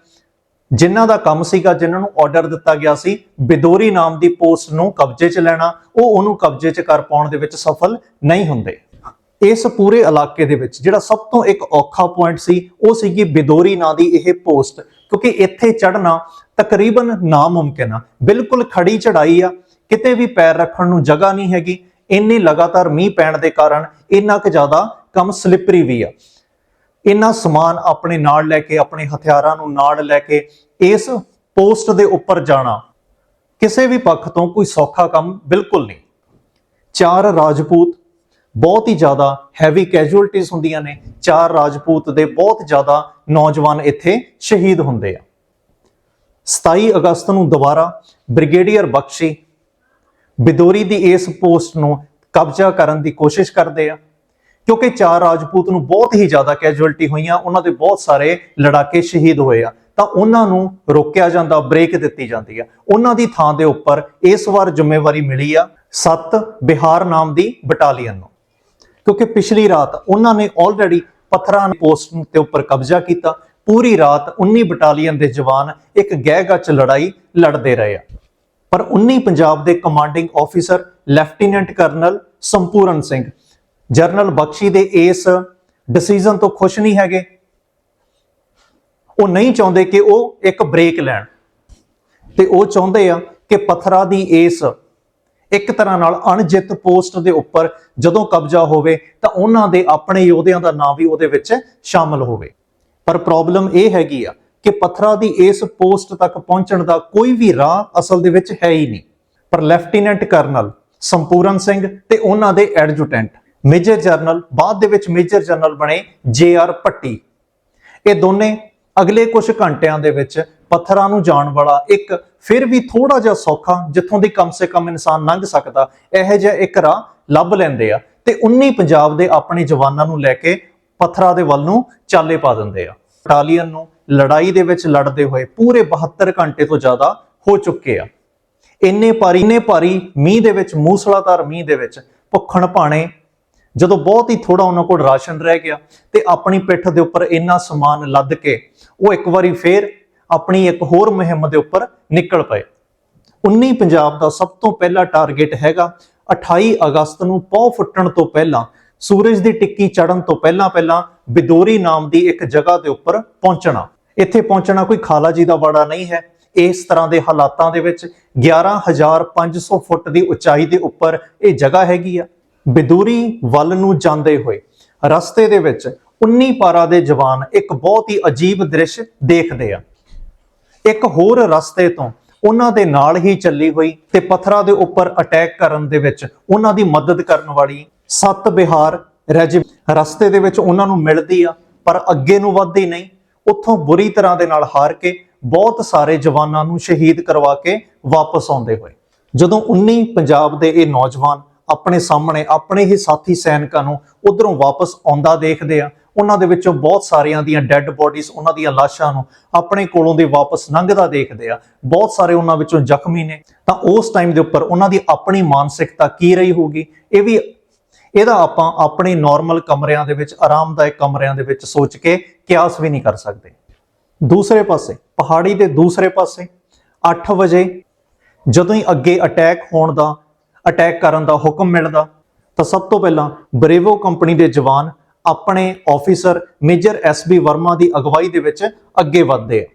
ਜਿਨ੍ਹਾਂ ਦਾ ਕੰਮ ਸੀਗਾ, ਜਿਨ੍ਹਾਂ ਨੂੰ ਆਰਡਰ ਦਿੱਤਾ ਗਿਆ ਸੀ, ਬਿਦੋਰੀ ਨਾਮ ਦੀ ਪੋਸਟ ਨੂੰ ਕਬਜ਼ੇ 'ਚ ਲੈਣਾ, ਉਹ ਉਹਨੂੰ ਕਬਜ਼ੇ 'ਚ ਕਰ ਪਾਉਣ ਦੇ ਵਿੱਚ ਸਫਲ ਨਹੀਂ ਹੁੰਦੇ। ਇਸ ਪੂਰੇ ਇਲਾਕੇ ਦੇ ਵਿੱਚ ਜਿਹੜਾ ਸਭ ਤੋਂ ਇੱਕ ਔਖਾ ਪੁਆਇੰਟ ਸੀ, ਉਹ ਸੀਗੀ ਬਿਦੋਰੀ ਨਾਂ ਦੀ ਇਹ ਪੋਸਟ, ਕਿਉਂਕਿ ਇੱਥੇ ਚੜਨਾ ਤਕਰੀਬਨ ਨਾਮੁਮਕਿਨ ਆ। ਬਿਲਕੁਲ ਖੜੀ ਚੜਾਈ ਆ, ਕਿਤੇ ਵੀ ਪੈਰ ਰੱਖਣ ਨੂੰ ਜਗ੍ਹਾ ਨਹੀਂ ਹੈਗੀ ਇੰਨੇ ਲਗਾਤਾਰ ਮੀਂਹ ਪੈਣ ਦੇ ਕਾਰਨ ਇੰਨਾ ਕੁ ਜ਼ਿਆਦਾ ਕੰਮ ਸਲਿੱਪਰੀ ਵੀ ਆ। ਇੰਨਾ ਸਮਾਨ ਆਪਣੇ ਨਾਲ ਲੈ ਕੇ, ਆਪਣੇ ਹਥਿਆਰਾਂ ਨੂੰ ਨਾਲ ਲੈ ਕੇ ਇਸ ਪੋਸਟ ਦੇ ਉੱਪਰ ਜਾਣਾ ਕਿਸੇ ਵੀ ਪੱਖ ਤੋਂ ਕੋਈ ਸੌਖਾ ਕੰਮ ਬਿਲਕੁਲ ਨਹੀਂ। ਚਾਰ ਰਾਜਪੂਤ ਬਹੁਤ ਹੀ ਜ਼ਿਆਦਾ ਹੈਵੀ ਕੈਜੂਅਲਟੀਆਂ ਹੁੰਦੀਆਂ ਨੇ। ਚਾਰ ਰਾਜਪੂਤ ਦੇ ਬਹੁਤ ਜ਼ਿਆਦਾ ਨੌਜਵਾਨ ਇੱਥੇ ਸ਼ਹੀਦ ਹੁੰਦੇ ਆ। 27 ਅਗਸਤ ਨੂੰ ਦੁਬਾਰਾ ਬ੍ਰਿਗੇਡੀਅਰ ਬਖਸ਼ੀ ਬਿਦੋਰੀ ਦੀ ਇਸ ਪੋਸਟ ਨੂੰ ਕਬਜ਼ਾ ਕਰਨ ਦੀ ਕੋਸ਼ਿਸ਼ ਕਰਦੇ ਆ। ਕਿਉਂਕਿ ਚਾਰ ਰਾਜਪੂਤ ਨੂੰ ਬਹੁਤ ਹੀ ਜ਼ਿਆਦਾ ਕੈਜੂਅਲਟੀ ਹੋਈਆਂ, ਉਹਨਾਂ ਦੇ ਬਹੁਤ ਸਾਰੇ ਲੜਾਕੇ ਸ਼ਹੀਦ ਹੋਏ ਆ। ਤਾਂ ਉਹਨਾਂ ਨੂੰ ਰੋਕਿਆ ਜਾਂਦਾ ਬ੍ਰੇਕ ਦਿੱਤੀ ਜਾਂਦੀ ਆ। ਉਹਨਾਂ ਦੀ ਥਾਂ ਦੇ ਉੱਪਰ ਇਸ ਵਾਰ ਜ਼ਿੰਮੇਵਾਰੀ ਮਿਲੀ ਆ ਸੱਤ ਬਿਹਾਰ ਨਾਮ ਦੀ ਬਟਾਲੀਅਨ ਨੂੰ। ਕਿਉਂਕਿ ਪਿਛਲੀ ਰਾਤ ਉਹਨਾਂ ਨੇ ਆਲਰੇਡੀ ਪੱਥਰਾਂ ਪੋਸਟ ਦੇ ਉੱਪਰ ਕਬਜ਼ਾ ਕੀਤਾ। ਪੂਰੀ ਰਾਤ 19 ਬਟਾਲੀਅਨ ਦੇ ਜਵਾਨ ਇੱਕ ਗਹਿ-ਗੱਚ ਲੜਾਈ ਲੜਦੇ ਰਹੇ ਆ। ਪਰ 19 ਪੰਜਾਬ ਦੇ ਕਮਾਂਡਿੰਗ ਆਫੀਸਰ ਲੈਫਟੀਨੈਂਟ ਕਰਨਲ ਸੰਪੂਰਨ ਸਿੰਘ। ਜਰਨਲ ਬਖਸ਼ੀ ਦੇ ਇਸ ਡਿਸੀਜਨ ਤੋਂ ਖੁਸ਼ ਨਹੀਂ ਹੈਗੇ। ਉਹ ਨਹੀਂ ਚਾਹੁੰਦੇ ਕਿ ਉਹ ਇੱਕ ਬ੍ਰੇਕ ਲੈਣ। ਤੇ ਉਹ ਚਾਹੁੰਦੇ ਆ ਕਿ ਪਥਰਾ ਦੀ ਇਸ ਇੱਕ ਤਰ੍ਹਾਂ ਨਾਲ ਅਣਜਿੱਤ ਪੋਸਟ ਦੇ ਉੱਪਰ ਜਦੋਂ ਕਬਜ਼ਾ ਹੋਵੇ ਤਾਂ ਉਹਨਾਂ ਦੇ ਆਪਣੇ ਯੋਧਿਆਂ ਦਾ ਨਾਮ ਵੀ ਉਹਦੇ ਵਿੱਚ ਸ਼ਾਮਲ ਹੋਵੇ। ਪਰ ਪ੍ਰੋਬਲਮ ਇਹ ਹੈਗੀ ਆ ਕਿ ਪਥਰਾ ਦੀ ਇਸ ਪੋਸਟ ਤੱਕ ਪਹੁੰਚਣ ਦਾ ਕੋਈ ਵੀ ਰਾਹ ਅਸਲ ਦੇ ਵਿੱਚ ਹੈ ਹੀ ਨਹੀਂ। ਪਰ ਲੈਫਟੀਨੈਂਟ ਕਰਨਲ ਸੰਪੂਰਨ ਸਿੰਘ ਤੇ ਉਹਨਾਂ ਦੇ ਐਡਜੂਟੈਂਟ ਮੇਜਰ ਜਨਰਲ ਬਾਅਦ ਦੇ ਵਿੱਚ ਮੇਜਰ ਜਨਰਲ ਬਣੇ ਜੇ ਆਰ ਭੱਟੀ। ਇਹ ਦੋਨੇ ਅਗਲੇ ਕੁਝ ਘੰਟਿਆਂ ਦੇ ਵਿੱਚ ਪੱਥਰਾਂ ਨੂੰ ਜਾਣ ਵਾਲਾ ਇੱਕ ਫਿਰ ਵੀ ਥੋੜਾ ਜਿਹਾ ਸੌਖਾ, ਜਿੱਥੋਂ ਦੀ ਕਮ ਸੇ ਕਮ ਇਨਸਾਨ ਲੰਘ ਸਕਦਾ, ਇਹੋ ਜਿਹਾ ਇੱਕ ਰਾਹ ਲੱਭ ਲੈਂਦੇ ਆ ਤੇ 19 ਪੰਜਾਬ ਦੇ ਆਪਣੇ ਜਵਾਨਾਂ ਨੂੰ ਲੈ ਕੇ ਪੱਥਰਾਂ ਦੇ ਵੱਲ ਨੂੰ ਚਾਲੇ ਪਾ ਦਿੰਦੇ ਆ। ਬਟਾਲੀਅਨ ਨੂੰ ਲੜਾਈ ਦੇ ਵਿੱਚ ਲੜਦੇ ਹੋਏ ਪੂਰੇ 72 ਘੰਟੇ ਤੋਂ ਜ਼ਿਆਦਾ ਹੋ ਚੁੱਕੇ ਆ। ਇੰਨੇ ਭਾਰੀ ਇੰਨੇ ਭਾਰੀ ਮੀਂਹ ਦੇ ਵਿੱਚ, ਮੂਸਲਾਧਾਰ ਮੀਂਹ ਦੇ ਵਿੱਚ ਭੁੱਖਣ ਭਾਣੇ, ਜਦੋਂ ਬਹੁਤ ਹੀ ਥੋੜਾ ਉਹਨਾਂ ਕੋਲ ਰਾਸ਼ਨ ਰਹਿ ਗਿਆ ਤੇ ਆਪਣੀ ਪਿੱਠ ਦੇ ਉੱਪਰ ਇੰਨਾ ਸਮਾਨ ਲੱਦ ਕੇ ਉਹ ਇੱਕ ਵਾਰੀ ਫੇਰ ਆਪਣੀ ਇੱਕ ਹੋਰ ਮੁਹਿੰਮ ਦੇ ਉੱਪਰ ਨਿਕਲ ਪਏ। 19 ਪੰਜਾਬ ਦਾ ਸਭ ਤੋਂ ਪਹਿਲਾ ਟਾਰਗੇਟ ਹੈਗਾ 28 ਅਗਸਤ ਨੂੰ ਪੌ ਫੁੱਟਣ ਤੋਂ ਪਹਿਲਾਂ, ਸੂਰਜ ਦੀ ਟਿੱਕੀ ਚੜਨ ਤੋਂ ਪਹਿਲਾਂ ਪਹਿਲਾਂ ਬਿਦੋਰੀ ਨਾਮ ਦੀ ਇੱਕ ਜਗ੍ਹਾ ਦੇ ਉੱਪਰ ਪਹੁੰਚਣਾ। ਇੱਥੇ ਪਹੁੰਚਣਾ ਕੋਈ ਖਾਲਾ ਜੀ ਦਾ ਬਾੜਾ ਨਹੀਂ ਹੈ। ਇਸ ਤਰ੍ਹਾਂ ਦੇ ਹਾਲਾਤਾਂ ਦੇ ਵਿੱਚ 11500 ਫੁੱਟ ਦੀ ਉਚਾਈ ਦੇ ਉੱਪਰ ਇਹ ਜਗ੍ਹਾ ਹੈਗੀ ਆ। ਬਿਦੂਰੀ ਵੱਲ ਨੂੰ ਜਾਂਦੇ ਹੋਏ ਰਸਤੇ ਦੇ ਵਿੱਚ 19 ਪਾਰਾ ਦੇ ਜਵਾਨ ਇੱਕ ਬਹੁਤ ਹੀ ਅਜੀਬ ਦ੍ਰਿਸ਼ ਦੇਖਦੇ ਆ। ਇੱਕ ਹੋਰ ਰਸਤੇ ਤੋਂ ਉਹਨਾਂ ਦੇ ਨਾਲ ਹੀ ਚੱਲੀ ਹੋਈ ਤੇ ਪੱਥਰਾਂ ਦੇ ਉੱਪਰ ਅਟੈਕ ਕਰਨ ਦੇ ਵਿੱਚ ਉਹਨਾਂ ਦੀ ਮਦਦ ਕਰਨ ਵਾਲੀ ਸੱਤ ਬਿਹਾਰ ਰੈਜਿਮ ਰਸਤੇ ਦੇ ਵਿੱਚ ਉਹਨਾਂ ਨੂੰ ਮਿਲਦੀ ਆ, ਪਰ ਅੱਗੇ ਨੂੰ ਵੱਧਦੀ ਨਹੀਂ। ਉੱਥੋਂ ਬੁਰੀ ਤਰ੍ਹਾਂ ਦੇ ਨਾਲ ਹਾਰ ਕੇ ਬਹੁਤ ਸਾਰੇ ਜਵਾਨਾਂ ਨੂੰ ਸ਼ਹੀਦ ਕਰਵਾ ਕੇ ਵਾਪਸ ਆਉਂਦੇ ਹੋਏ। ਜਦੋਂ 19 ਪੰਜਾਬ ਦੇ ਇਹ ਨੌਜਵਾਨ ਆਪਣੇ ਸਾਹਮਣੇ ਆਪਣੇ ਹੀ ਸਾਥੀ ਸੈਨਿਕਾਂ ਨੂੰ ਉਧਰੋਂ ਵਾਪਸ ਆਉਂਦਾ ਦੇਖਦੇ ਆ, ਉਹਨਾਂ ਦੇ ਵਿੱਚੋਂ ਬਹੁਤ ਸਾਰਿਆਂ ਦੀਆਂ ਡੈੱਡ ਬੋਡੀਜ਼, ਉਹਨਾਂ ਦੀਆਂ ਲਾਸ਼ਾਂ ਨੂੰ ਆਪਣੇ ਕੋਲੋਂ ਦੇ ਵਾਪਸ ਲੰਘਦਾ ਦੇਖਦੇ ਆ। ਬਹੁਤ ਸਾਰੇ ਉਹਨਾਂ ਵਿੱਚੋਂ ਜ਼ਖਮੀ ਨੇ। ਤਾਂ ਉਸ ਟਾਈਮ ਦੇ ਉੱਪਰ ਉਹਨਾਂ ਦੀ ਆਪਣੀ ਮਾਨਸਿਕਤਾ ਕੀ ਰਹੀ ਹੋਊਗੀ, ਇਹ ਵੀ ਇਹਦਾ ਆਪਾਂ ਆਪਣੇ ਨਾਰਮਲ ਕਮਰਿਆਂ ਦੇ ਵਿੱਚ, ਆਰਾਮਦਾਇਕ ਕਮਰਿਆਂ ਦੇ ਵਿੱਚ ਸੋਚ ਕੇ ਕਿਆਸ ਵੀ ਨਹੀਂ ਕਰ ਸਕਦੇ। ਦੂਸਰੇ ਪਾਸੇ, ਪਹਾੜੀ ਦੇ ਦੂਸਰੇ ਪਾਸੇ 8 ਵਜੇ ਜਦੋਂ ਹੀ ਅੱਗੇ ਅਟੈਕ ਹੋਣ ਦਾ ਅਟੈਕ ਕਰਨ ਦਾ ਹੁਕਮ ਮਿਲਦਾ, ਤਾਂ ਸਭ ਤੋਂ ਪਹਿਲਾਂ ਬਰੇਵੋ ਕੰਪਨੀ ਦੇ ਜਵਾਨ ਆਪਣੇ ਆਫੀਸਰ ਮੇਜਰ ਐਸਬੀ ਵਰਮਾ ਦੀ ਅਗਵਾਈ ਦੇ ਵਿੱਚ ਅੱਗੇ ਵਧਦੇ ਆ।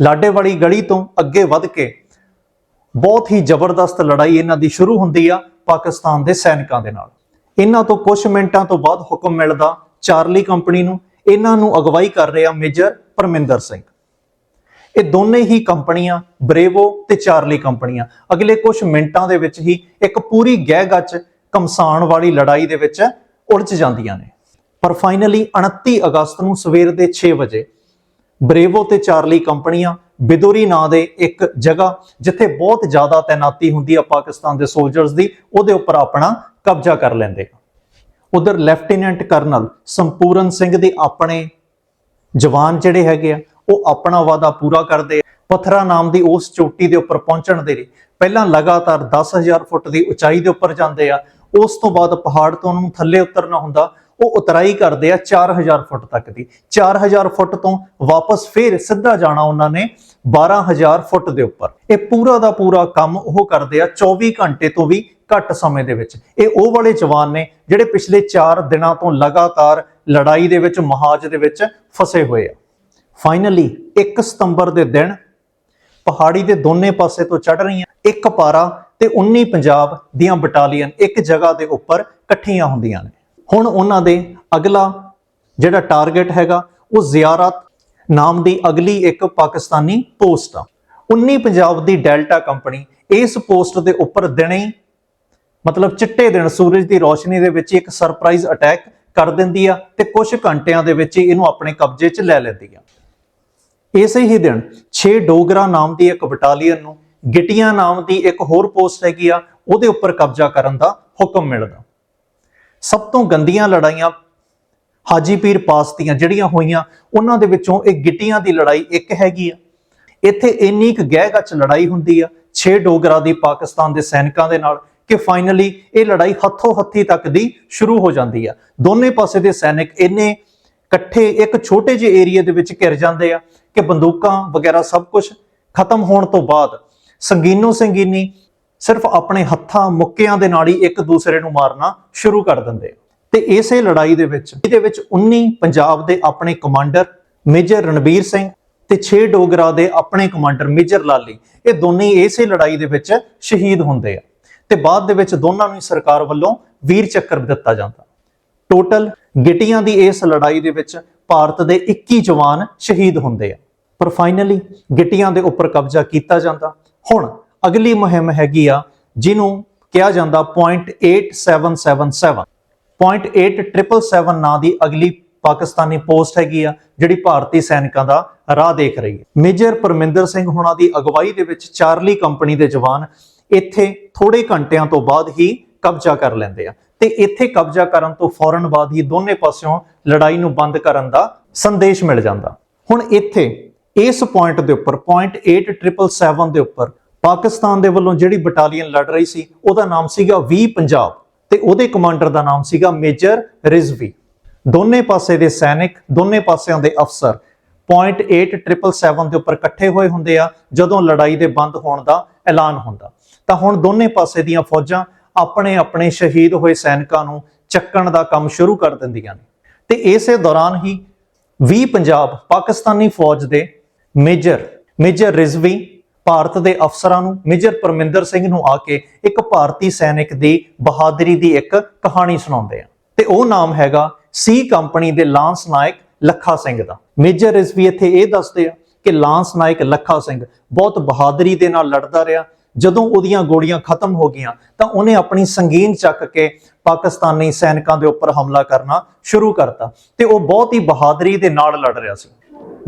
ਲਾਡੇਵਾੜੀ ਗਲੀ ਤੋਂ ਅੱਗੇ ਵੱਧ ਕੇ ਬਹੁਤ ਹੀ ਜ਼ਬਰਦਸਤ ਲੜਾਈ ਇਹਨਾਂ ਦੀ ਸ਼ੁਰੂ ਹੁੰਦੀ ਆ। ਪਾਕਿਸਤਾਨ ਦੇ ਸੈਨਿਕਾਂ ਦੇ ਨਾਲ। ਇਹਨਾਂ ਤੋਂ ਕੁਝ ਮਿੰਟਾਂ ਤੋਂ ਬਾਅਦ ਹੁਕਮ ਮਿਲਦਾ ਚਾਰਲੀ ਕੰਪਨੀ ਨੂੰ। ਇਹਨਾਂ ਨੂੰ ਅਗਵਾਈ ਕਰ ਰਿਹਾ ਮੇਜਰ ਪਰਮਿੰਦਰ ਸਿੰਘ। ਇਹ ਦੋਨੇ ਹੀ ਕੰਪਨੀਆਂ, ਬਰੇਵੋ ਤੇ ਚਾਰਲੀ ਕੰਪਨੀਆਂ। ਅਗਲੇ ਕੁਝ ਮਿੰਟਾਂ ਦੇ ਵਿੱਚ ਹੀ ਇੱਕ ਪੂਰੀ ਗਹਿ ਗੱਚ ਕਮਸਾਨ ਵਾਲੀ ਲੜਾਈ ਦੇ ਵਿੱਚ ਉਲਝ ਜਾਂਦੀਆਂ ਨੇ। ਪਰ ਫਾਈਨਲੀ 29 ਅਗਸਤ ਨੂੰ ਸਵੇਰ ਦੇ 6 ਵਜੇ ਬਰੇਵੋ ਤੇ ਚਾਰਲੀ ਕੰਪਨੀਆਂ ਬਿਦੋਰੀ ਨਾਂ ਦੇ ਇੱਕ ਜਗ੍ਹਾ ਜਿੱਥੇ ਬਹੁਤ ਜ਼ਿਆਦਾ ਤੈਨਾਤੀ ਹੁੰਦੀ ਆ ਪਾਕਿਸਤਾਨ ਦੇ ਸੋਲਜਰਸ ਦੀ, ਉਹਦੇ ਉੱਪਰ ਆਪਣਾ ਕਬਜ਼ਾ ਕਰ ਲੈਂਦੇ ਆ। ਉਧਰ ਲੈਫਟੀਨੈਂਟ ਕਰਨਲ ਸੰਪੂਰਨ ਸਿੰਘ ਦੇ ਆਪਣੇ ਜਵਾਨ ਜਿਹੜੇ ਹੈਗੇ ਆ, ਉਹ ਆਪਣਾ ਵਾਅਦਾ ਪੂਰਾ ਕਰਦੇ ਆ। ਪਥਰਾ ਨਾਮ ਦੀ ਉਸ ਚੋਟੀ ਦੇ ਉੱਪਰ ਪਹੁੰਚਣ ਦੇ ਲਈ ਪਹਿਲਾਂ ਲਗਾਤਾਰ 10000 ਫੁੱਟ ਦੀ ਉਚਾਈ ਦੇ ਉੱਪਰ ਜਾਂਦੇ ਆ। ਉਸ ਤੋਂ ਬਾਅਦ ਪਹਾੜ ਤੋਂ ਉਹਨਾਂ ਨੂੰ ਥੱਲੇ ਉਤਰਨਾ ਹੁੰਦਾ ਉਹ ਉਤਰਾਈ ਕਰਦੇ ਆ 4000 ਫੁੱਟ ਤੱਕ ਦੀ। 4000 ਫੁੱਟ ਤੋਂ ਵਾਪਸ ਫੇਰ ਸਿੱਧਾ ਜਾਣਾ ਉਹਨਾਂ ਨੇ 12000 ਫੁੱਟ ਦੇ ਉੱਪਰ। ਇਹ ਪੂਰਾ ਦਾ ਪੂਰਾ ਕੰਮ ਉਹ ਕਰਦੇ ਆ 24 ਘੰਟੇ ਤੋਂ ਵੀ ਘੱਟ ਸਮੇਂ ਦੇ ਵਿੱਚ। ਇਹ ਉਹ ਵਾਲੇ ਜਵਾਨ ਨੇ ਜਿਹੜੇ ਪਿਛਲੇ 4 ਦਿਨਾਂ ਤੋਂ ਲਗਾਤਾਰ ਲੜਾਈ ਦੇ ਵਿੱਚ, ਮਹਾਜ ਦੇ ਵਿੱਚ ਫਸੇ ਹੋਏ ਆ। ਫਾਈਨਲੀ 1 ਸਤੰਬਰ ਦੇ ਦਿਨ ਪਹਾੜੀ ਦੇ ਦੋਨੇ ਪਾਸੇ ਤੋਂ ਚੜ ਰਹੀਆਂ। ਇੱਕ ਪਾਰਾ ਤੇ 19 ਪੰਜਾਬ ਦੀਆਂ ਬਟਾਲੀਅਨ ਇੱਕ ਜਗ੍ਹਾ ਦੇ ਉੱਪਰ ਇਕੱਠੀਆਂ ਹੁੰਦੀਆਂ ਨੇ। ਹੁਣ ਉਹਨਾਂ ਦੇ ਅਗਲਾ ਜਿਹੜਾ ਟਾਰਗੇਟ ਹੈਗਾ, ਉਹ ਜ਼ਿਆਰਤ ਨਾਮ ਦੀ ਅਗਲੀ ਇੱਕ ਪਾਕਿਸਤਾਨੀ ਪੋਸਟ ਆ। 19 ਪੰਜਾਬ ਦੀ ਡੈਲਟਾ ਕੰਪਨੀ ਇਸ ਪੋਸਟ ਦੇ ਉੱਪਰ ਦਿਨੇ ਮਤਲਬ ਚਿੱਟੇ ਦਿਨ ਸੂਰਜ ਦੀ ਰੋਸ਼ਨੀ ਦੇ ਵਿੱਚ ਹੀ ਇੱਕ ਸਰਪ੍ਰਾਈਜ਼ ਅਟੈਕ ਕਰ ਦਿੰਦੀ ਆ ਤੇ ਕੁਝ ਘੰਟਿਆਂ ਦੇ ਵਿੱਚ ਹੀ ਇਹਨੂੰ ਆਪਣੇ ਕਬਜ਼ੇ 'ਚ ਲੈ ਲੈਂਦੀ ਆ। ਇਸੇ ਹੀ ਦਿਨ 6 ਡੋਗਰਾ ਨਾਮ ਦੀ ਇੱਕ ਬਟਾਲੀਅਨ ਨੂੰ ਗਿਟੀਆਂ ਨਾਮ ਦੀ ਇੱਕ ਹੋਰ ਪੋਸਟ ਹੈਗੀ ਆ, ਉਹਦੇ ਉੱਪਰ ਕਬਜ਼ਾ ਕਰਨ ਦਾ ਹੁਕਮ ਮਿਲਦਾ। ਸਭ ਤੋਂ ਗੰਦੀਆਂ ਲੜਾਈਆਂ ਹਾਜੀ ਪੀਰ ਪਾਸ ਦੀਆਂ ਜਿਹੜੀਆਂ ਹੋਈਆਂ, ਉਹਨਾਂ ਦੇ ਵਿੱਚੋਂ ਇਹ ਗਿੱਟੀਆਂ ਦੀ ਲੜਾਈ ਇੱਕ ਹੈਗੀ ਆ। ਇੱਥੇ ਇੰਨੀ ਕੁ ਗਹਿ ਗੱਚ ਲੜਾਈ ਹੁੰਦੀ ਆ 6 ਡੋਗਰਾ ਦੀ ਪਾਕਿਸਤਾਨ ਦੇ ਸੈਨਿਕਾਂ ਦੇ ਨਾਲ, ਕਿ ਫਾਈਨਲੀ ਇਹ ਲੜਾਈ ਹੱਥੋਂ ਹੱਥੀ ਤੱਕ ਦੀ ਸ਼ੁਰੂ ਹੋ ਜਾਂਦੀ ਆ। ਦੋਨੇ ਪਾਸੇ ਦੇ ਸੈਨਿਕ ਇੰਨੇ ਇਕੱਠੇ, ਇੱਕ ਛੋਟੇ ਜਿਹੇ ਏਰੀਆ ਦੇ ਵਿੱਚ ਘਿਰ ਜਾਂਦੇ ਆ ਕਿ ਬੰਦੂਕਾਂ ਵਗੈਰਾ ਸਭ ਕੁਝ ਖਤਮ ਹੋਣ ਤੋਂ ਬਾਅਦ ਸੰਗੀਨੋ ਸੰਗੀਨੀ ਸਿਰਫ ਆਪਣੇ ਹੱਥਾਂ ਮੁੱਕਿਆਂ ਦੇ ਨਾਲ ਹੀ ਇੱਕ ਦੂਸਰੇ ਨੂੰ ਮਾਰਨਾ ਸ਼ੁਰੂ ਕਰ ਦਿੰਦੇ ਆ। ਤੇ ਇਸੇ ਲੜਾਈ ਦੇ ਵਿੱਚ, ਇਹਦੇ ਵਿੱਚ 19 ਪੰਜਾਬ ਦੇ ਆਪਣੇ ਕਮਾਂਡਰ ਮੇਜਰ ਰਣਬੀਰ ਸਿੰਘ ਤੇ 6 ਡੋਗਰਾ ਦੇ ਆਪਣੇ ਕਮਾਂਡਰ ਮੇਜਰ ਲਾਲੀ, ਇਹ ਦੋਨੇ ਇਸੇ ਲੜਾਈ ਦੇ ਵਿੱਚ ਸ਼ਹੀਦ ਹੁੰਦੇ ਆ। ਤੇ ਬਾਅਦ ਦੇ ਵਿੱਚ ਦੋਨਾਂ ਨੂੰ ਹੀ ਸਰਕਾਰ ਵੱਲੋਂ ਵੀਰ ਚੱਕਰ ਦਿੱਤਾ ਜਾਂਦਾ। ਟੋਟਲ ਗਿੱਟੀਆਂ ਦੀ ਇਸ ਲੜਾਈ ਦੇ ਵਿੱਚ ਭਾਰਤ ਦੇ 21 ਜਵਾਨ ਸ਼ਹੀਦ ਹੁੰਦੇ ਆ। ਪਰ ਫਾਈਨਲੀ ਗਿੱਟੀਆਂ ਦੇ ਉੱਪਰ ਕਬਜ਼ਾ ਕੀਤਾ ਜਾਂਦਾ। ਹੁਣ ਅਗਲੀ ਮੁਹਿੰਮ ਹੈਗੀ ਆ, ਜਿਹਨੂੰ ਕਿਹਾ ਜਾਂਦਾ .8777 .8777 ਨਾਂ ਦੀ ਅਗਲੀ ਪਾਕਿਸਤਾਨੀ ਪੋਸਟ ਹੈਗੀ ਆ, ਜਿਹੜੀ ਭਾਰਤੀ ਸੈਨਿਕਾਂ ਦਾ ਰਾਹ ਦੇਖ ਰਹੀ ਹੈ। ਮੇਜਰ ਪਰਮਿੰਦਰ ਸਿੰਘ ਹੁਣਾਂ ਦੀ ਅਗਵਾਈ ਦੇ ਵਿੱਚ ਚਾਰਲੀ ਕੰਪਨੀ ਦੇ ਜਵਾਨ ਇੱਥੇ ਥੋੜੇ ਘੰਟਿਆਂ ਤੋਂ ਬਾਅਦ ਹੀ ਕਬਜ਼ਾ ਕਰ ਲੈਂਦੇ ਆ। ਤੇ ਇੱਥੇ ਕਬਜ਼ਾ ਕਰਨ ਤੋਂ ਫੌਰਨ ਬਾਅਦ ਹੀ ਦੋਨੇ ਪਾਸਿਓਂ ਲੜਾਈ ਨੂੰ ਬੰਦ ਕਰਨ ਦਾ ਸੰਦੇਸ਼ ਮਿਲ ਜਾਂਦਾ। ਹੁਣ ਇੱਥੇ ਇਸ ਪੁਆਇੰਟ ਦੇ ਉੱਪਰ ਪੁਆਇੰਟ 8777 ਦੇ ਉੱਪਰ ਪਾਕਿਸਤਾਨ ਦੇ ਵੱਲੋਂ ਜਿਹੜੀ ਬਟਾਲੀਅਨ ਲੜ ਰਹੀ ਸੀ, ਉਹਦਾ ਨਾਮ ਸੀਗਾ 20 ਪੰਜਾਬ ਤੇ ਉਹਦੇ ਕਮਾਂਡਰ ਦਾ ਨਾਮ ਸੀਗਾ ਮੇਜਰ ਰਿਜ਼ਵੀ। ਦੋਨੇ ਪਾਸੇ ਦੇ ਸੈਨਿਕ, ਦੋਨੇ ਪਾਸਿਆਂ ਦੇ ਅਫਸਰ ਪੁਆਇੰਟ 8777 ਦੇ ਉੱਪਰ ਇਕੱਠੇ ਹੋਏ ਹੁੰਦੇ ਆ, ਜਦੋਂ ਲੜਾਈ ਦੇ ਬੰਦ ਹੋਣ ਦਾ ਐਲਾਨ ਹੁੰਦਾ। ਤਾਂ ਹੁਣ ਦੋਨੇ ਪਾਸੇ ਦੀਆਂ ਫੌਜਾਂ ਆਪਣੇ ਆਪਣੇ ਸ਼ਹੀਦ ਹੋਏ ਸੈਨਿਕਾਂ ਨੂੰ ਚੱਕਣ ਦਾ ਕੰਮ ਸ਼ੁਰੂ ਕਰ ਦਿੰਦੀਆਂ ਨੇ। ਤੇ ਇਸੇ ਦੌਰਾਨ ਹੀ 20 ਪੰਜਾਬ, ਪਾਕਿਸਤਾਨੀ ਫੌਜ ਦੇ ਮੇਜਰ ਮੇਜਰ ਰਿਜ਼ਵੀ ਭਾਰਤ ਦੇ ਅਫਸਰਾਂ ਨੂੰ, ਮੇਜਰ ਪਰਮਿੰਦਰ ਸਿੰਘ ਨੂੰ ਆ ਕੇ ਇੱਕ ਭਾਰਤੀ ਸੈਨਿਕ ਦੀ ਬਹਾਦਰੀ ਦੀ ਇੱਕ ਕਹਾਣੀ ਸੁਣਾਉਂਦੇ ਆ। ਤੇ ਉਹ ਨਾਮ ਹੈਗਾ ਸੀ ਕੰਪਨੀ ਦੇ ਲਾਂਸ ਨਾਇਕ ਲੱਖਾ ਸਿੰਘ ਦਾ। ਮੇਜਰ ਇਸ ਵੀ ਇੱਥੇ ਇਹ ਦੱਸਦੇ ਆ ਕਿ ਲਾਂਸ ਨਾਇਕ ਲੱਖਾ ਸਿੰਘ ਬਹੁਤ ਬਹਾਦਰੀ ਦੇ ਨਾਲ ਲੜਦਾ ਰਿਹਾ। ਜਦੋਂ ਉਹਦੀਆਂ ਗੋਲੀਆਂ ਖਤਮ ਹੋ ਗਈਆਂ ਤਾਂ ਉਹਨੇ ਆਪਣੀ ਸੰਗੀਨ ਚੱਕ ਕੇ ਪਾਕਿਸਤਾਨੀ ਸੈਨਿਕਾਂ ਦੇ ਉੱਪਰ ਹਮਲਾ ਕਰਨਾ ਸ਼ੁਰੂ ਕਰਤਾ। ਤੇ ਉਹ ਬਹੁਤ ਹੀ ਬਹਾਦਰੀ ਦੇ ਨਾਲ ਲੜ ਰਿਹਾ ਸੀ।